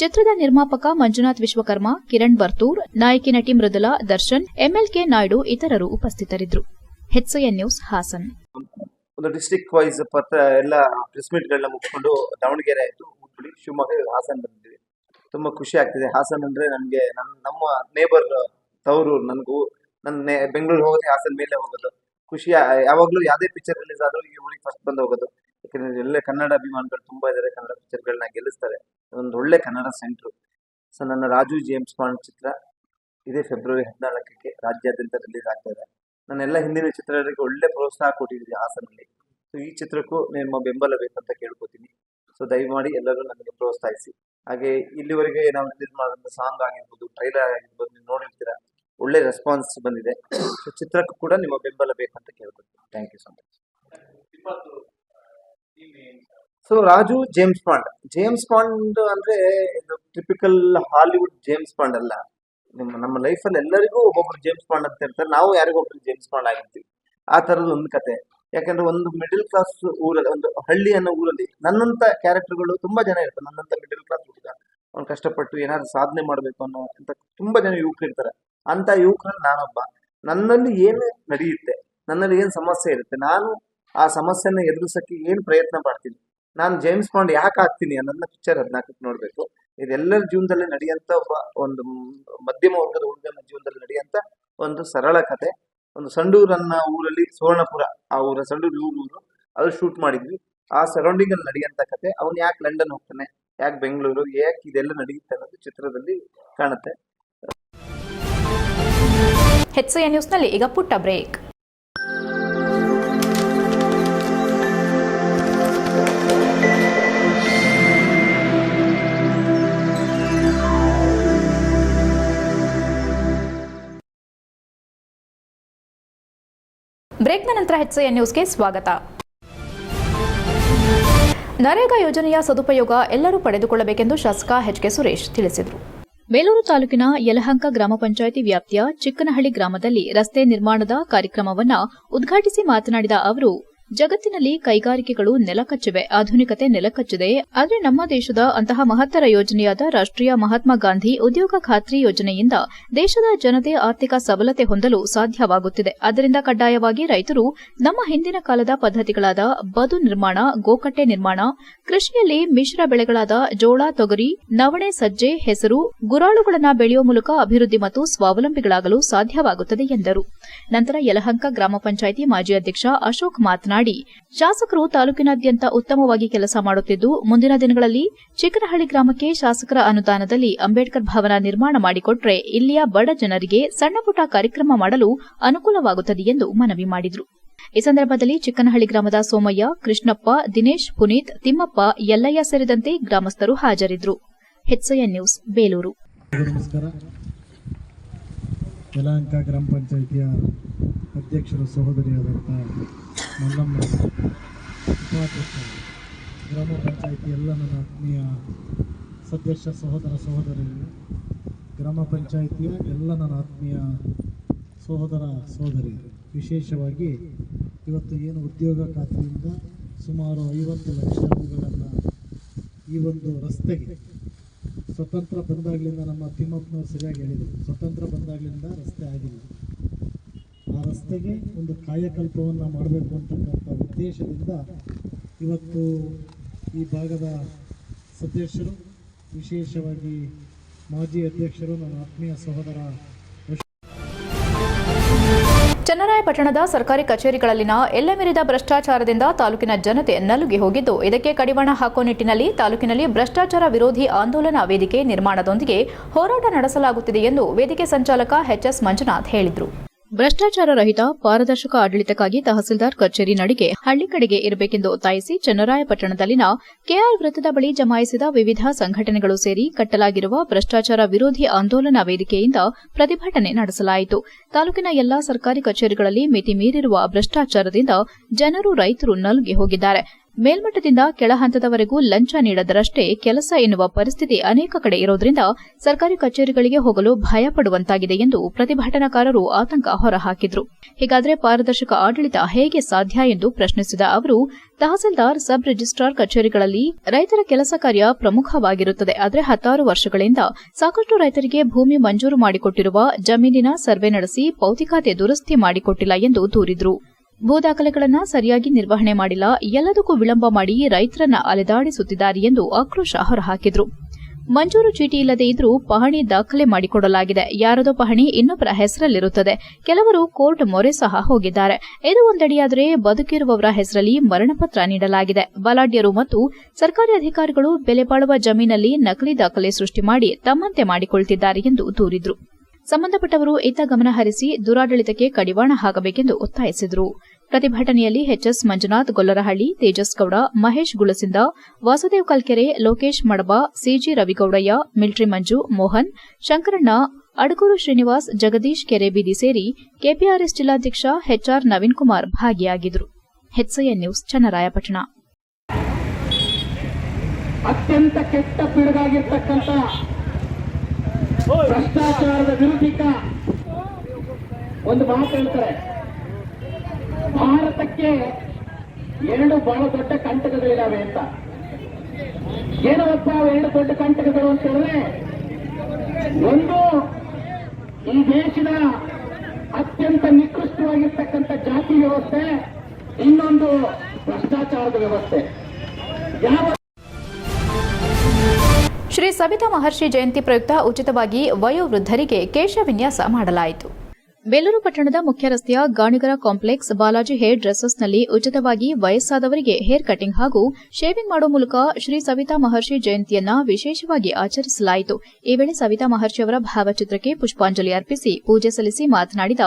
ಚಿತ್ರದ ನಿರ್ಮಾಪಕ ಮಂಜುನಾಥ್ ವಿಶ್ವಕರ್ಮ, ಕಿರಣ್ ಬರ್ತೂರ್, ನಾಯಕಿ ನಟಿ ಮೃದುಲಾ ದರ್ಶನ್, ಎಂಎಲ್ಕೆ ನಾಯ್ಡು ಇತರರು ಉಪಸ್ಥಿತರಿದ್ದರು ಹೆಚ್ಎನ್ ನ್ಯೂಸ್ ಹಾಸನ್. ಒಂದು ಡಿಸ್ಟ್ರಿಕ್ಟ್ ವೈಸ್ ಎಲ್ಲ ಪ್ರೆಸ್ ಮೀಟ್ಗಳನ್ನ ಮುಗಿಸ್ಕೊಂಡು ದಾವಣಗೆರೆ ಹುಬ್ಬಳ್ಳಿ ಶಿವಮೊಗ್ಗ, ಹಾಸನ್ ಬಂದಿದೆ ತುಂಬಾ ಖುಷಿ ಆಗ್ತಿದೆ. ಹಾಸನ್ ಅಂದ್ರೆ ನನಗೆ ನನ್, ನಮ್ಮ ನೇಬರ್ ತವರು, ನನಗೂ ನನ್ನ ಬೆಂಗಳೂರು ಹೋಗೋದೇ ಹಾಸನ್ ಮೇಲೆ ಹೋಗೋದು. ಖುಷಿ, ಯಾವಾಗಲೂ ಯಾವುದೇ ಪಿಕ್ಚರ್ ರಿಲೀಸ್ ಆದರೂ ಈ ಊರಿಗೆ ಫಸ್ಟ್ ಬಂದು ಹೋಗೋದು. ಯಾಕಂದರೆ ಎಲ್ಲ ಕನ್ನಡ ಅಭಿಮಾನಿಗಳು ತುಂಬ ಇದ್ದಾರೆ ಕನ್ನಡ ಪಿಕ್ಚರ್ಗಳನ್ನ ಗೆಲ್ಲಿಸ್ತಾರೆ. ಒಂದು ಒಳ್ಳೆ ಕನ್ನಡ ಸೆಂಟ್ರು ಸೊ ನನ್ನ ರಾಜು ಜೇಮ್ಸ್ ಬಾಂಡ್ ಚಿತ್ರ ಇದೇ ಫೆಬ್ರವರಿ ಹದಿನಾಲ್ಕಕ್ಕೆ ರಾಜ್ಯಾದ್ಯಂತ ರಿಲೀಸ್ ಆಗ್ತಾ ಇದೆ. ನನ್ನೆಲ್ಲ ಹಿಂದಿನ ಚಿತ್ರಗಳಿಗೆ ಒಳ್ಳೆ ಪ್ರೋತ್ಸಾಹ ಕೊಟ್ಟಿದ್ದೀವಿ ಹಾಸನಲ್ಲಿ. ಸೊ ಈ ಚಿತ್ರಕ್ಕೂ ನಿಮ್ಮ ಬೆಂಬಲ ಬೇಕಂತ ಕೇಳ್ಕೊತೀನಿ. ಸೊ ದಯಮಾಡಿ ಎಲ್ಲರೂ ನನಗೆ ಪ್ರೋತ್ಸಾಹಿಸಿ. ಹಾಗೆ ಇಲ್ಲಿವರೆಗೆ ನಾವು ರಿಲೀಸ್ ಮಾಡಿದಂಥ ಸಾಂಗ್ ಆಗಿರ್ಬೋದು ಟ್ರೈಲರ್ ಆಗಿರ್ಬೋದು ನೀವು ನೋಡಿರ್ತೀರಾ, ಒಳ್ಳೆ ರೆಸ್ಪಾನ್ಸ್ ಬಂದಿದೆ. ಸೊ ಚಿತ್ರಕ್ಕೂ ಕೂಡ ನಿಮ್ಮ ಬೆಂಬಲ ಬೇಕಂತ ಕೇಳ್ಕೊತೀನಿ. Thank you so much so Raju James Bond James Bond ಅಂದ್ರೆ ಇದು ಟಿಪಿಕಲ್ ಹಾಲಿವುಡ್ ಜೇಮ್ಸ್ ಪಾಂಡ್ ಅಲ್ಲ. ನಿಮ್ಮ, ನಮ್ಮ ಅಲ್ಲಿ ಎಲ್ಲರಿಗೂ ಒಬ್ಬೊಬ್ರು ಜೇಮ್ಸ್ ಪಾಂಡ್ ಅಂತ ಇರ್ತಾರೆ. ನಾವು ಯಾರಿಗೊಬ್ರು ಜೇಮ್ಸ್ ಪಾಂಡ್ ಆಗಿರ್ತೀವಿ. ಆ ತರದ ಒಂದು ಕತೆ. ಯಾಕಂದ್ರೆ ಒಂದು ಮಿಡಿಲ್ ಕ್ಲಾಸ್ ಊರಲ್ಲಿ, ಒಂದು ಹಳ್ಳಿ ಅನ್ನೋ ಊರಲ್ಲಿ ನನ್ನಂತ ಕ್ಯಾರೆಕ್ಟರ್ಗಳು ತುಂಬಾ ಜನ ಇರ್ತಾರೆ. ನನ್ನಂತ ಮಿಡಿಲ್ ಕ್ಲಾಸ್ ಹುಡುಗ. ಅವ್ನು ಕಷ್ಟಪಟ್ಟು ಏನಾದ್ರು ಸಾಧನೆ ಮಾಡಬೇಕು ಅನ್ನೋ ಅಂತ ತುಂಬಾ ಜನ ಯುವಕರು ಇರ್ತಾರೆ. ಅಂತ ಯುವಕರಲ್ಲಿ ನಾನೊಬ್ಬ. ನನ್ನಲ್ಲಿ ಏನು ನಡೆಯುತ್ತೆ, ನನ್ನಲ್ಲಿ ಏನು ಸಮಸ್ಯೆ ಇರುತ್ತೆ, ನಾನು ಆ ಸಮಸ್ಯೆನ ಎದುರಿಸಕ್ಕೆ ಏನು ಪ್ರಯತ್ನ ಮಾಡ್ತೀನಿ? ನಾನು ಜೇಮ್ಸ್ ಬಾಂಡ್ ಯಾಕೆ ಆಗ್ತೀನಿ ಅನ್ನೋದನ್ನ ಪಿಕ್ಚರ್ ಹದಿನಾಲ್ಕಕ್ಕೆ ನೋಡಬೇಕು. ಇದೆಲ್ಲರ ಜೀವನದಲ್ಲಿ ನಡೆಯಂತ ಒಬ್ಬ, ಒಂದು ಮಧ್ಯಮ ವರ್ಗದ ಹುಡುಗನ ಜೀವನದಲ್ಲಿ ನಡೆಯಂತ ಒಂದು ಸರಳ ಕತೆ. ಒಂದು ಸಂಡೂರನ್ನ ಊರಲ್ಲಿ ಸುವರ್ಣಪುರ, ಆ ಊರ ಸಂಡೂರು ಊರು ಊರು ಅದು ಶೂಟ್ ಮಾಡಿದ್ವಿ. ಆ ಸರೌಂಡಿಂಗ್ ಅಲ್ಲಿ ನಡೆಯಂತ ಕತೆ. ಅವನು ಯಾಕೆ ಲಂಡನ್ ಹೋಗ್ತಾನೆ? ಯಾಕೆ ಬೆಂಗಳೂರು ಯಾಕೆ ಇದೆಲ್ಲ ನಡೆಯುತ್ತೆ ಅನ್ನೋದು ಚಿತ್ರದಲ್ಲಿ ಕಾಣುತ್ತೆ. ಹೆಚ್ಎನ್ ನ್ಯೂಸ್ನಲ್ಲಿ ಈಗ ಪುಟ್ಟ ಬ್ರೇಕ್ ಬ್ರೇಕ್ನ ನಂತರ ಹೆಚ್ಎನ್ ನ್ಯೂಸ್ಗೆ ಸ್ವಾಗತ. ನರೇಗಾ ಯೋಜನೆಯ ಸದುಪಯೋಗ ಎಲ್ಲರೂ ಪಡೆದುಕೊಳ್ಳಬೇಕೆಂದು ಶಾಸಕ ಎಚ್ಕೆ ಸುರೇಶ್ ತಿಳಿಸಿದರು. ಬೇಲೂರು ತಾಲೂಕಿನ ಯಲಹಂಕ ಗ್ರಾಮ ಪಂಚಾಯಿತಿ ವ್ಯಾಪ್ತಿಯ ಚಿಕ್ಕನಹಳ್ಳಿ ಗ್ರಾಮದಲ್ಲಿ ರಸ್ತೆ ನಿರ್ಮಾಣದ ಕಾರ್ಯಕ್ರಮವನ್ನು ಉದ್ಘಾಟಿಸಿ ಮಾತನಾಡಿದ ಅವರು ಜಗತ್ತಿನಲ್ಲಿ ಕೈಗಾರಿಕೆಗಳು ನೆಲಕಚ್ಚಿವೆ. ಆಧುನಿಕತೆ ನೆಲಕಚ್ಚಿದೆ. ಆದರೆ ನಮ್ಮ ದೇಶದ ಅಂತಹ ಮಹತ್ತರ ಯೋಜನೆಯಾದ ರಾಷ್ಟ್ರೀಯ ಮಹಾತ್ಮ ಗಾಂಧಿ ಉದ್ಯೋಗ ಖಾತ್ರಿ ಯೋಜನೆಯಿಂದ ದೇಶದ ಜನತೆ ಆರ್ಥಿಕ ಸಬಲತೆ ಹೊಂದಲು ಸಾಧ್ಯವಾಗುತ್ತಿದೆ. ಅದರಿಂದ ಕಡ್ಡಾಯವಾಗಿ ರೈತರು ನಮ್ಮ ಹಿಂದಿನ ಕಾಲದ ಪದ್ಧತಿಗಳಾದ ಬದು ನಿರ್ಮಾಣ, ಗೋಕಟ್ಟೆ ನಿರ್ಮಾಣ, ಕೃಷಿಯಲ್ಲಿ ಮಿಶ್ರ ಬೆಳೆಗಳಾದ ಜೋಳ, ತೊಗರಿ, ನವಣೆ, ಸಜ್ಜೆ, ಹೆಸರು, ಗುರಾಳುಗಳನ್ನು ಬೆಳೆಯುವ ಮೂಲಕ ಅಭಿವೃದ್ಧಿ ಮತ್ತು ಸ್ವಾವಲಂಬಿಗಳಾಗಲು ಸಾಧ್ಯವಾಗುತ್ತದೆ ಎಂದರು. ನಂತರ ಯಲಹಂಕ ಗ್ರಾಮ ಪಂಚಾಯಿತಿ ಮಾಜಿ ಅಧ್ಯಕ್ಷ ಅಶೋಕ್ ಮಾತನಾಡಿ ಶಾಸಕರು ತಾಲೂಕಿನಾದ್ಯಂತ ಉತ್ತಮವಾಗಿ ಕೆಲಸ ಮಾಡುತ್ತಿದ್ದು, ಮುಂದಿನ ದಿನಗಳಲ್ಲಿ ಚಿಕ್ಕನಹಳ್ಳಿ ಗ್ರಾಮಕ್ಕೆ ಶಾಸಕರ ಅನುದಾನದಲ್ಲಿ ಅಂಬೇಡ್ಕರ್ ಭವನ ನಿರ್ಮಾಣ ಮಾಡಿಕೊಟ್ರೆ ಇಲ್ಲಿಯ ಬಡ ಜನರಿಗೆ ಸಣ್ಣಪುಟ್ಟ ಕಾರ್ಯಕ್ರಮ ಮಾಡಲು ಅನುಕೂಲವಾಗುತ್ತದೆ ಎಂದು ಮನವಿ ಮಾಡಿದರು. ಈ ಸಂದರ್ಭದಲ್ಲಿ ಚಿಕ್ಕನಹಳ್ಳಿ ಗ್ರಾಮದ ಸೋಮಯ್ಯ, ಕೃಷ್ಣಪ್ಪ, ದಿನೇಶ್, ಪುನೀತ್, ತಿಮ್ಮಪ್ಪ, ಯಲ್ಲಯ್ಯ ಸೇರಿದಂತೆ ಗ್ರಾಮಸ್ಥರು ಹಾಜರಿದ್ದರು. ನ್ಯೂಸ್, ಬೇಲೂರು. ಯಲಹಂಕ ಗ್ರಾಮ ಪಂಚಾಯಿತಿಯ ಅಧ್ಯಕ್ಷರು ಸಹೋದರಿಯಾದಂಥ ಮಲ್ಲಮ್ಮ ಗ್ರಾಮ ಪಂಚಾಯಿತಿ ಎಲ್ಲ ನನ್ನ ಆತ್ಮೀಯ ಸದಸ್ಯ, ಸಹೋದರ, ಸಹೋದರಿಯರು, ಗ್ರಾಮ ಪಂಚಾಯಿತಿಯ ಎಲ್ಲ ನನ್ನ ಆತ್ಮೀಯ ಸಹೋದರ, ಸಹೋದರಿಯರು. ವಿಶೇಷವಾಗಿ ಇವತ್ತು ಏನು ಉದ್ಯೋಗ ಖಾತ್ರಿಯಿಂದ ಸುಮಾರು ಐವತ್ತು ಲಕ್ಷ ರುಗಳನ್ನು ಈ ಒಂದು ರಸ್ತೆಗೆ ಸ್ವತಂತ್ರ ಬಂದಾಗಲಿಂದ ನಮ್ಮ ತಿಮ್ಮಪ್ಪನವ್ರು ಸರಿಯಾಗಿ ಹೇಳಿದರು. ಸ್ವತಂತ್ರ ಬಂದಾಗಲಿಂದ ರಸ್ತೆ ಆಗಿಲ್ಲ. ಆ ರಸ್ತೆಗೆ ಒಂದು ಕಾಯಕಲ್ಪವನ್ನು ಮಾಡಬೇಕು ಅಂತಕ್ಕಂಥ ಉದ್ದೇಶದಿಂದ ಇವತ್ತು ಈ ಭಾಗದ ಸದಸ್ಯರು, ವಿಶೇಷವಾಗಿ ಮಾಜಿ ಅಧ್ಯಕ್ಷರು ನನ್ನ ಆತ್ಮೀಯ ಸಹೋದರ ಚನ್ನರಾಯಪಟ್ಟಣದ ಸರ್ಕಾರಿ ಕಚೇರಿಗಳಲ್ಲಿನ ಎಲ್ಲ ಮೀರಿದ ಭ್ರಷ್ಟಾಚಾರದಿಂದ ತಾಲೂಕಿನ ಜನತೆ ನಲುಗಿ ಹೋಗಿದ್ದು, ಇದಕ್ಕೆ ಕಡಿವಾಣ ಹಾಕುವ ನಿಟ್ಟಿನಲ್ಲಿ ತಾಲೂಕಿನಲ್ಲಿ ಭ್ರಷ್ಟಾಚಾರ ವಿರೋಧಿ ಆಂದೋಲನ ವೇದಿಕೆ ನಿರ್ಮಾಣದೊಂದಿಗೆ ಹೋರಾಟ ನಡೆಸಲಾಗುತ್ತಿದೆ ಎಂದು ವೇದಿಕೆ ಸಂಚಾಲಕ ಎಚ್ಎಸ್ ಮಂಜುನಾಥ್ ಹೇಳಿದರು. ಭ್ರಷ್ಟಾಚಾರ ರಹಿತ, ಪಾರದರ್ಶಕ ಆಡಳಿತಕ್ಕಾಗಿ ತಹಸೀಲ್ದಾರ್ ಕಚೇರಿ ನಡಿಗೆ ಹಳ್ಳಿ ಕಡೆಗೆ ಇರಬೇಕೆಂದು ಒತ್ತಾಯಿಸಿ ಚನ್ನರಾಯಪಟ್ಟಣದಲ್ಲಿನ ಕೆಆರ್ ವೃತ್ತದ ಬಳಿ ಜಮಾಯಿಸಿದ ವಿವಿಧ ಸಂಘಟನೆಗಳು ಸೇರಿ ಕಟ್ಟಲಾಗಿರುವ ಭ್ರಷ್ಟಾಚಾರ ವಿರೋಧಿ ಆಂದೋಲನ ವೇದಿಕೆಯಿಂದ ಪ್ರತಿಭಟನೆ ನಡೆಸಲಾಯಿತು. ತಾಲೂಕಿನ ಎಲ್ಲಾ ಸರ್ಕಾರಿ ಕಚೇರಿಗಳಲ್ಲಿ ಮಿತಿ ಮೀರಿರುವ ಭ್ರಷ್ಟಾಚಾರದಿಂದ ಜನರು ರೈತರು ನಲುಗಿ ಹೋಗಿದ್ದಾರೆ. ಮೇಲ್ಮಟ್ಟದಿಂದ ಕೆಳಹಂತದವರೆಗೂ ಲಂಚ ನೀಡದರಷ್ಟೇ ಕೆಲಸ ಎನ್ನುವ ಪರಿಸ್ಥಿತಿ ಅನೇಕ ಕಡೆ ಇರೋದ್ರಿಂದ ಸರ್ಕಾರಿ ಕಚೇರಿಗಳಿಗೆ ಹೋಗಲು ಭಯ ಪಡುವಂತಾಗಿದೆ ಎಂದು ಪ್ರತಿಭಟನಾಕಾರರು ಆತಂಕ ಹೊರಹಾಕಿದ್ರು. ಹೀಗಾದರೆ ಪಾರದರ್ಶಕ ಆಡಳಿತ ಹೇಗೆ ಸಾಧ್ಯ ಎಂದು ಪ್ರಶ್ನಿಸಿದ ಅವರು, ತಹಸೀಲ್ದಾರ್, ಸಬ್ ರಿಜಿಸ್ಟ್ರಾರ್ ಕಚೇರಿಗಳಲ್ಲಿ ರೈತರ ಕೆಲಸ ಕಾರ್ಯ ಪ್ರಮುಖವಾಗಿರುತ್ತದೆ. ಆದರೆ ಹತ್ತಾರು ವರ್ಷಗಳಿಂದ ಸಾಕಷ್ಟು ರೈತರಿಗೆ ಭೂಮಿ ಮಂಜೂರು ಮಾಡಿಕೊಟ್ಟಿರುವ ಜಮೀನಿನ ಸರ್ವೆ ನಡೆಸಿ ಪೌತಿಕಾತೆ ದುರಸ್ತಿ ಮಾಡಿಕೊಟ್ಟಿಲ್ಲ ಎಂದು ದೂರಿದ್ರು. ಭೂ ದಾಖಲೆಗಳನ್ನು ಸರಿಯಾಗಿ ನಿರ್ವಹಣೆ ಮಾಡಿಲ್ಲ, ಎಲ್ಲದಕ್ಕೂ ವಿಳಂಬ ಮಾಡಿ ರೈತರನ್ನ ಅಲೆದಾಡಿಸುತ್ತಿದ್ದಾರೆ ಎಂದು ಆಕ್ರೋಶ ಹೊರಹಾಕಿದ್ರು. ಮಂಜೂರು ಚೀಟಿ ಇಲ್ಲದೆ ಇದ್ರೂ ಪಹಣಿ ದಾಖಲೆ ಮಾಡಿಕೊಡಲಾಗಿದೆ. ಯಾರದೋ ಪಹಣಿ ಇನ್ನೊಬ್ಬರ ಹೆಸರಲ್ಲಿರುತ್ತದೆ. ಕೆಲವರು ಕೋರ್ಟ್ ಮೊರೆ ಸಹ ಹೋಗಿದ್ದಾರೆ. ಇದು ಒಂದಡಿಯಾದರೆ ಬದುಕಿರುವವರ ಹೆಸರಲ್ಲಿ ಮರಣಪತ್ರ ನೀಡಲಾಗಿದೆ. ಬಲಾಢ್ಯರು ಮತ್ತು ಸರ್ಕಾರಿ ಅಧಿಕಾರಿಗಳು ಬೆಲೆ ಬಾಳುವ ಜಮೀನಲ್ಲಿ ನಕಲಿ ದಾಖಲೆ ಸೃಷ್ಟಿ ಮಾಡಿ ತಮ್ಮಂತೆ ಮಾಡಿಕೊಳ್ತಿದ್ದಾರೆ ಎಂದು ದೂರಿದ್ರು. ಸಂಬಂಧಪಟ್ಟವರು ಇತ್ತ ಗಮನ ಹರಿಸಿ ದುರಾಡಳಿತಕ್ಕೆ ಕಡಿವಾಣ ಹಾಕಬೇಕೆಂದು ಒತ್ತಾಯಿಸಿದರು. ಪ್ರತಿಭಟನೆಯಲ್ಲಿ HS Manjunath, Gollarahalli, Tejas Gowda, Mahesh Gulasinda, Vasudev Kalkere, Lokesh Madaba CG Ravigowdaiah, military Manju, Mohan, Shankaranna, Adagur Srinivas, Jagadish ಕೆರೆಬೀದಿ ಸೇರಿ ಕೆಪಿಆರ್ಎಸ್ ಜಿಲ್ಲಾಧ್ಯಕ್ಷ ಎಚ್ಆರ್ ನವೀನ್ ಕುಮಾರ್ ಭಾಗಿಯಾಗಿದ್ದರು. ನ್ಯೂಸ್, ಚನ್ನರಾಯಪಟ್ಟಣ. ಅತ್ಯಂತ ಕೆಟ್ಟ ಭ್ರಷ್ಟಾಚಾರದ ವಿರುದ್ಧ ಒಂದು ಮಾತು ಹೇಳ್ತಾರೆ. ಭಾರತಕ್ಕೆ ಎರಡು ಬಹಳ ದೊಡ್ಡ ಕಂಟಕಗಳಿದಾವೆ ಅಂತ. ಏನವಪ್ಪ ಎರಡು ದೊಡ್ಡ ಕಂಟಕಗಳು ಅಂತ ಹೇಳಿದ್ರೆ, ಒಂದು ಈ ದೇಶದ ಅತ್ಯಂತ ನಿಕೃಷ್ಟವಾಗಿರ್ತಕ್ಕಂಥ ಜಾತಿ ವ್ಯವಸ್ಥೆ, ಇನ್ನೊಂದು ಭ್ರಷ್ಟಾಚಾರದ ವ್ಯವಸ್ಥೆ. ಯಾವ ಶ್ರೀ ಸವಿತಾ ಮಹರ್ಷಿ ಜಯಂತಿ ಪ್ರಯುಕ್ತ ಉಚಿತವಾಗಿ ವಯೋವೃದ್ಧರಿಗೆ ಕೇಶ ವಿನ್ಯಾಸ ಮಾಡಲಾಯಿತು. ಬೇಲೂರು ಪಟ್ಟಣದ ಮುಖ್ಯ ರಸ್ತೆಯ ಗಾಣಿಗರ ಕಾಂಪ್ಲೆಕ್ಸ್ ಬಾಲಾಜಿ ಹೇರ್ ಡ್ರೆಸ್ಸಸ್ನಲ್ಲಿ ಉಚಿತವಾಗಿ ವಯಸ್ಸಾದವರಿಗೆ ಹೇರ್ ಕಟಿಂಗ್ ಹಾಗೂ ಶೇವಿಂಗ್ ಮಾಡುವ ಮೂಲಕ ಶ್ರೀ ಸವಿತಾ ಮಹರ್ಷಿ ಜಯಂತಿಯನ್ನ ವಿಶೇಷವಾಗಿ ಆಚರಿಸಲಾಯಿತು. ಈ ವೇಳೆ ಸವಿತಾ ಮಹರ್ಷಿ ಅವರ ಭಾವಚಿತ್ರಕ್ಕೆ ಪುಷ್ಪಾಂಜಲಿ ಅರ್ಪಿಸಿ, ಪೂಜೆ ಸಲ್ಲಿಸಿ ಮಾತನಾಡಿದ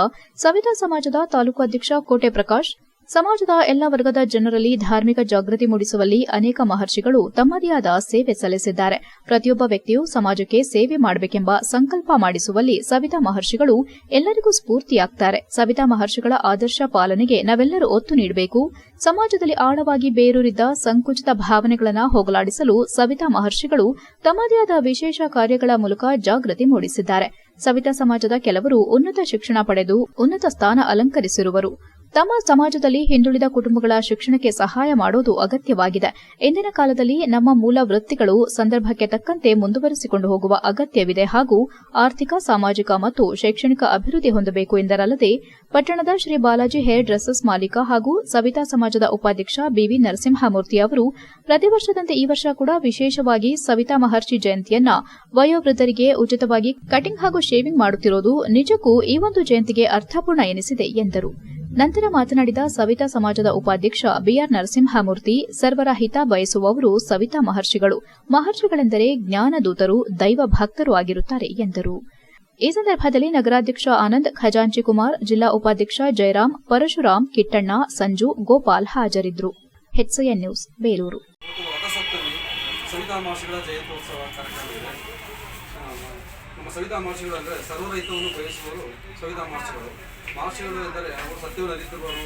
ಸವಿತಾ ಸಮಾಜದ ತಾಲೂಕು ಅಧ್ಯಕ್ಷ ಕೋಟೆ ಪ್ರಕಾಶ್ ಸಮಾಜದ ಎಲ್ಲ ವರ್ಗದ ಜನರಲ್ಲಿ ಧಾರ್ಮಿಕ ಜಾಗೃತಿ ಮೂಡಿಸುವಲ್ಲಿ ಅನೇಕ ಮಹರ್ಷಿಗಳು ತಮ್ಮದೇ ಆದ ಸೇವೆ ಸಲ್ಲಿಸಿದ್ದಾರೆ. ಪ್ರತಿಯೊಬ್ಬ ವ್ಯಕ್ತಿಯು ಸಮಾಜಕ್ಕೆ ಸೇವೆ ಮಾಡಬೇಕೆಂಬ ಸಂಕಲ್ಪ ಮಾಡಿಸುವಲ್ಲಿ ಸವಿತಾ ಮಹರ್ಷಿಗಳು ಎಲ್ಲರಿಗೂ ಸ್ಫೂರ್ತಿಯಾಗ್ತಾರೆ. ಸವಿತಾ ಮಹರ್ಷಿಗಳ ಆದರ್ಶ ಪಾಲನೆಗೆ ನಾವೆಲ್ಲರೂ ಒತ್ತು ನೀಡಬೇಕು. ಸಮಾಜದಲ್ಲಿ ಆಳವಾಗಿ ಬೇರೂರಿದ್ದ ಸಂಕುಚಿತ ಭಾವನೆಗಳನ್ನು ಹೋಗಲಾಡಿಸಲು ಸವಿತಾ ಮಹರ್ಷಿಗಳು ತಮ್ಮದೇ ಆದ ವಿಶೇಷ ಕಾರ್ಯಗಳ ಮೂಲಕ ಜಾಗೃತಿ ಮೂಡಿಸಿದ್ದಾರೆ. ಸವಿತಾ ಸಮಾಜದ ಕೆಲವರು ಉನ್ನತ ಶಿಕ್ಷಣ ಪಡೆದು ಉನ್ನತ ಸ್ಥಾನ ಅಲಂಕರಿಸಿರುವರು. ತಮ್ಮ ಸಮಾಜದಲ್ಲಿ ಹಿಂದುಳಿದ ಕುಟುಂಬಗಳ ಶಿಕ್ಷಣಕ್ಕೆ ಸಹಾಯ ಮಾಡೋದು ಅಗತ್ಯವಾಗಿದೆ. ಇಂದಿನ ಕಾಲದಲ್ಲಿ ನಮ್ಮ ಮೂಲ ವೃತ್ತಿಗಳು ಸಂದರ್ಭಕ್ಕೆ ತಕ್ಕಂತೆ ಮುಂದುವರೆಸಿಕೊಂಡು ಹೋಗುವ ಅಗತ್ಯವಿದೆ ಹಾಗೂ ಆರ್ಥಿಕ, ಸಾಮಾಜಿಕ ಮತ್ತು ಶೈಕ್ಷಣಿಕ ಅಭಿವೃದ್ಧಿ ಹೊಂದಬೇಕು ಎಂದರಲ್ಲದೆ, ಪಟ್ಟಣದ ಶ್ರೀ ಬಾಲಾಜಿ ಹೇರ್ ಡ್ರೆಸ್ಸಸ್ ಮಾಲೀಕ ಹಾಗೂ ಸವಿತಾ ಸಮಾಜದ ಉಪಾಧ್ಯಕ್ಷ ಬಿವಿ ನರಸಿಂಹಮೂರ್ತಿ ಅವರು ಪ್ರತಿ ವರ್ಷದಂತೆ ಈ ವರ್ಷ ಕೂಡ ವಿಶೇಷವಾಗಿ ಸವಿತಾ ಮಹರ್ಷಿ ಜಯಂತಿಯನ್ನ ವಯೋವೃದ್ಧರಿಗೆ ಉಚಿತವಾಗಿ ಕಟಿಂಗ್ ಹಾಗೂ ಶೇವಿಂಗ್ ಮಾಡುತ್ತಿರುವುದು ನಿಜಕ್ಕೂ ಈ ಒಂದು ಜಯಂತಿಗೆ ಅರ್ಥಪೂರ್ಣ ಎನಿಸಿದೆ, ಎಂದರು. ನಂತರ ಮಾತನಾಡಿದ ಸವಿತಾ ಸಮಾಜದ ಉಪಾಧ್ಯಕ್ಷ ಬಿಆರ್ ನರಸಿಂಹಮೂರ್ತಿ, ಸರ್ವರ ಹಿತ ಬಯಸುವವರು ಸವಿತಾ ಮಹರ್ಷಿಗಳು. ಮಹರ್ಷಿಗಳೆಂದರೆ ಜ್ಞಾನದೂತರು, ದೈವ ಭಕ್ತರು ಆಗಿರುತ್ತಾರೆ, ಎಂದರು. ಈ ಸಂದರ್ಭದಲ್ಲಿ ನಗರಾಧ್ಯಕ್ಷ ಆನಂದ್ ಖಜಾಂಚಿ ಕುಮಾರ್ ಜಿಲ್ಲಾ ಉಪಾಧ್ಯಕ್ಷ ಜಯರಾಮ್, ಪರಶುರಾಮ್ ಕಿಟ್ಟಣ್ಣ, ಸಂಜು ಗೋಪಾಲ್ ಹಾಜರಿದ್ದರು. HIN news, Belur. ಸವಿತಾ ಮಹರ್ಷಿಗಳು ಅಂದರೆ ಸರ್ವರಹಿತವನ್ನು ಬಯಸುವವರು ಸವಿತಾ ಮಹರ್ಷಿಗಳು. ಮಹರ್ಷಿಗಳು ಎಂದರೆ ಅವರು ಸತ್ಯವನ್ನು ಅರಿತಿರುವವರು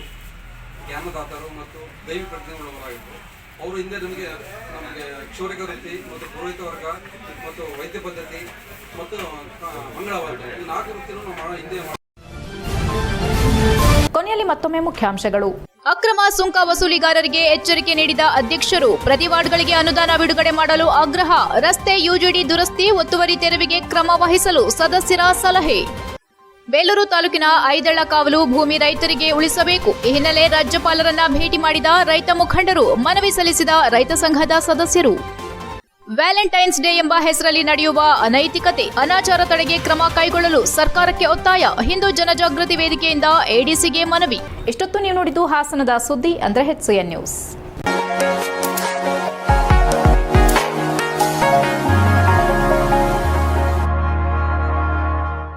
ಜ್ಞಾನದಾತರು ಮತ್ತು ದೈವಿ ಪ್ರಜ್ಞೆಯುಳ್ಳವರಾಗಿದ್ದರು. ಅವರು ಹಿಂದೆ ನಮಗೆ ನಮಗೆ ಕ್ಷೌರಿಕ ವೃತ್ತಿ ಮತ್ತು ಪುರೋಹಿತ ವರ್ಗ ಮತ್ತು ವೈದ್ಯ ಪದ್ಧತಿ ಮತ್ತು ಮಂಗಳವಾರ. ಈ ನಾಲ್ಕು ವೃತ್ತಿಯನ್ನು ನಾವು ಹಿಂದೆ ಕೊನೆಯಲ್ಲಿ ಮತ್ತೊಮ್ಮೆ ಮುಖ್ಯಾಂಶಗಳು. ಅಕ್ರಮ ಸುಂಕ ವಸೂಲಿಗಾರರಿಗೆ ಎಚ್ಚರಿಕೆ ನೀಡಿದ ಅಧ್ಯಕ್ಷರು ಪ್ರತಿ ವಾರ್ಡ್ಗಳಿಗೆ ಅನುದಾನ ಬಿಡುಗಡೆ ಮಾಡಲು ಆಗ್ರಹ ರಸ್ತೆ ಯುಜಿಡಿ ದುರಸ್ತಿ ಒತ್ತುವರಿ ತೆರವಿಗೆ ಕ್ರಮ ವಹಿಸಲು ಸದಸ್ಯರ ಸಲಹೆ. ಬೇಲೂರು ತಾಲೂಕಿನ ಐದಳ್ಳ ಕಾವಲು ಭೂಮಿ ರೈತರಿಗೆ ಉಳಿಸಬೇಕು. ಈ ಹಿನ್ನೆಲೆ ರಾಜ್ಯಪಾಲರನ್ನ ಭೇಟಿ ಮಾಡಿದ ರೈತ ಮುಖಂಡರು ಮನವಿ ಸಲ್ಲಿಸಿದ ರೈತ ಸಂಘದ ಸದಸ್ಯರು. ವ್ಯಾಲೆಂಟೈನ್ಸ್ ಡೇ ಎಂಬ ಹೆಸರಲ್ಲಿ ನಡೆಯುವ ಅನೈತಿಕತೆ, ಅನಾಚಾರ ತಡೆಗೆ ಕ್ರಮ ಕೈಗೊಳ್ಳಲು ಸರ್ಕಾರಕ್ಕೆ ಒತ್ತಾಯ, ಹಿಂದೂ ಜನಜಾಗೃತಿ ವೇದಿಕೆಯಿಂದ ಎಡಿಸಿಗೆ ಮನವಿ. ಇಷ್ಟೊತ್ತು ನೀವು ನೋಡಿದ್ದು ಹಾಸನದ ಸುದ್ದಿ ಅಂದ್ರೆ ಎನ್ ನ್ಯೂಸ್.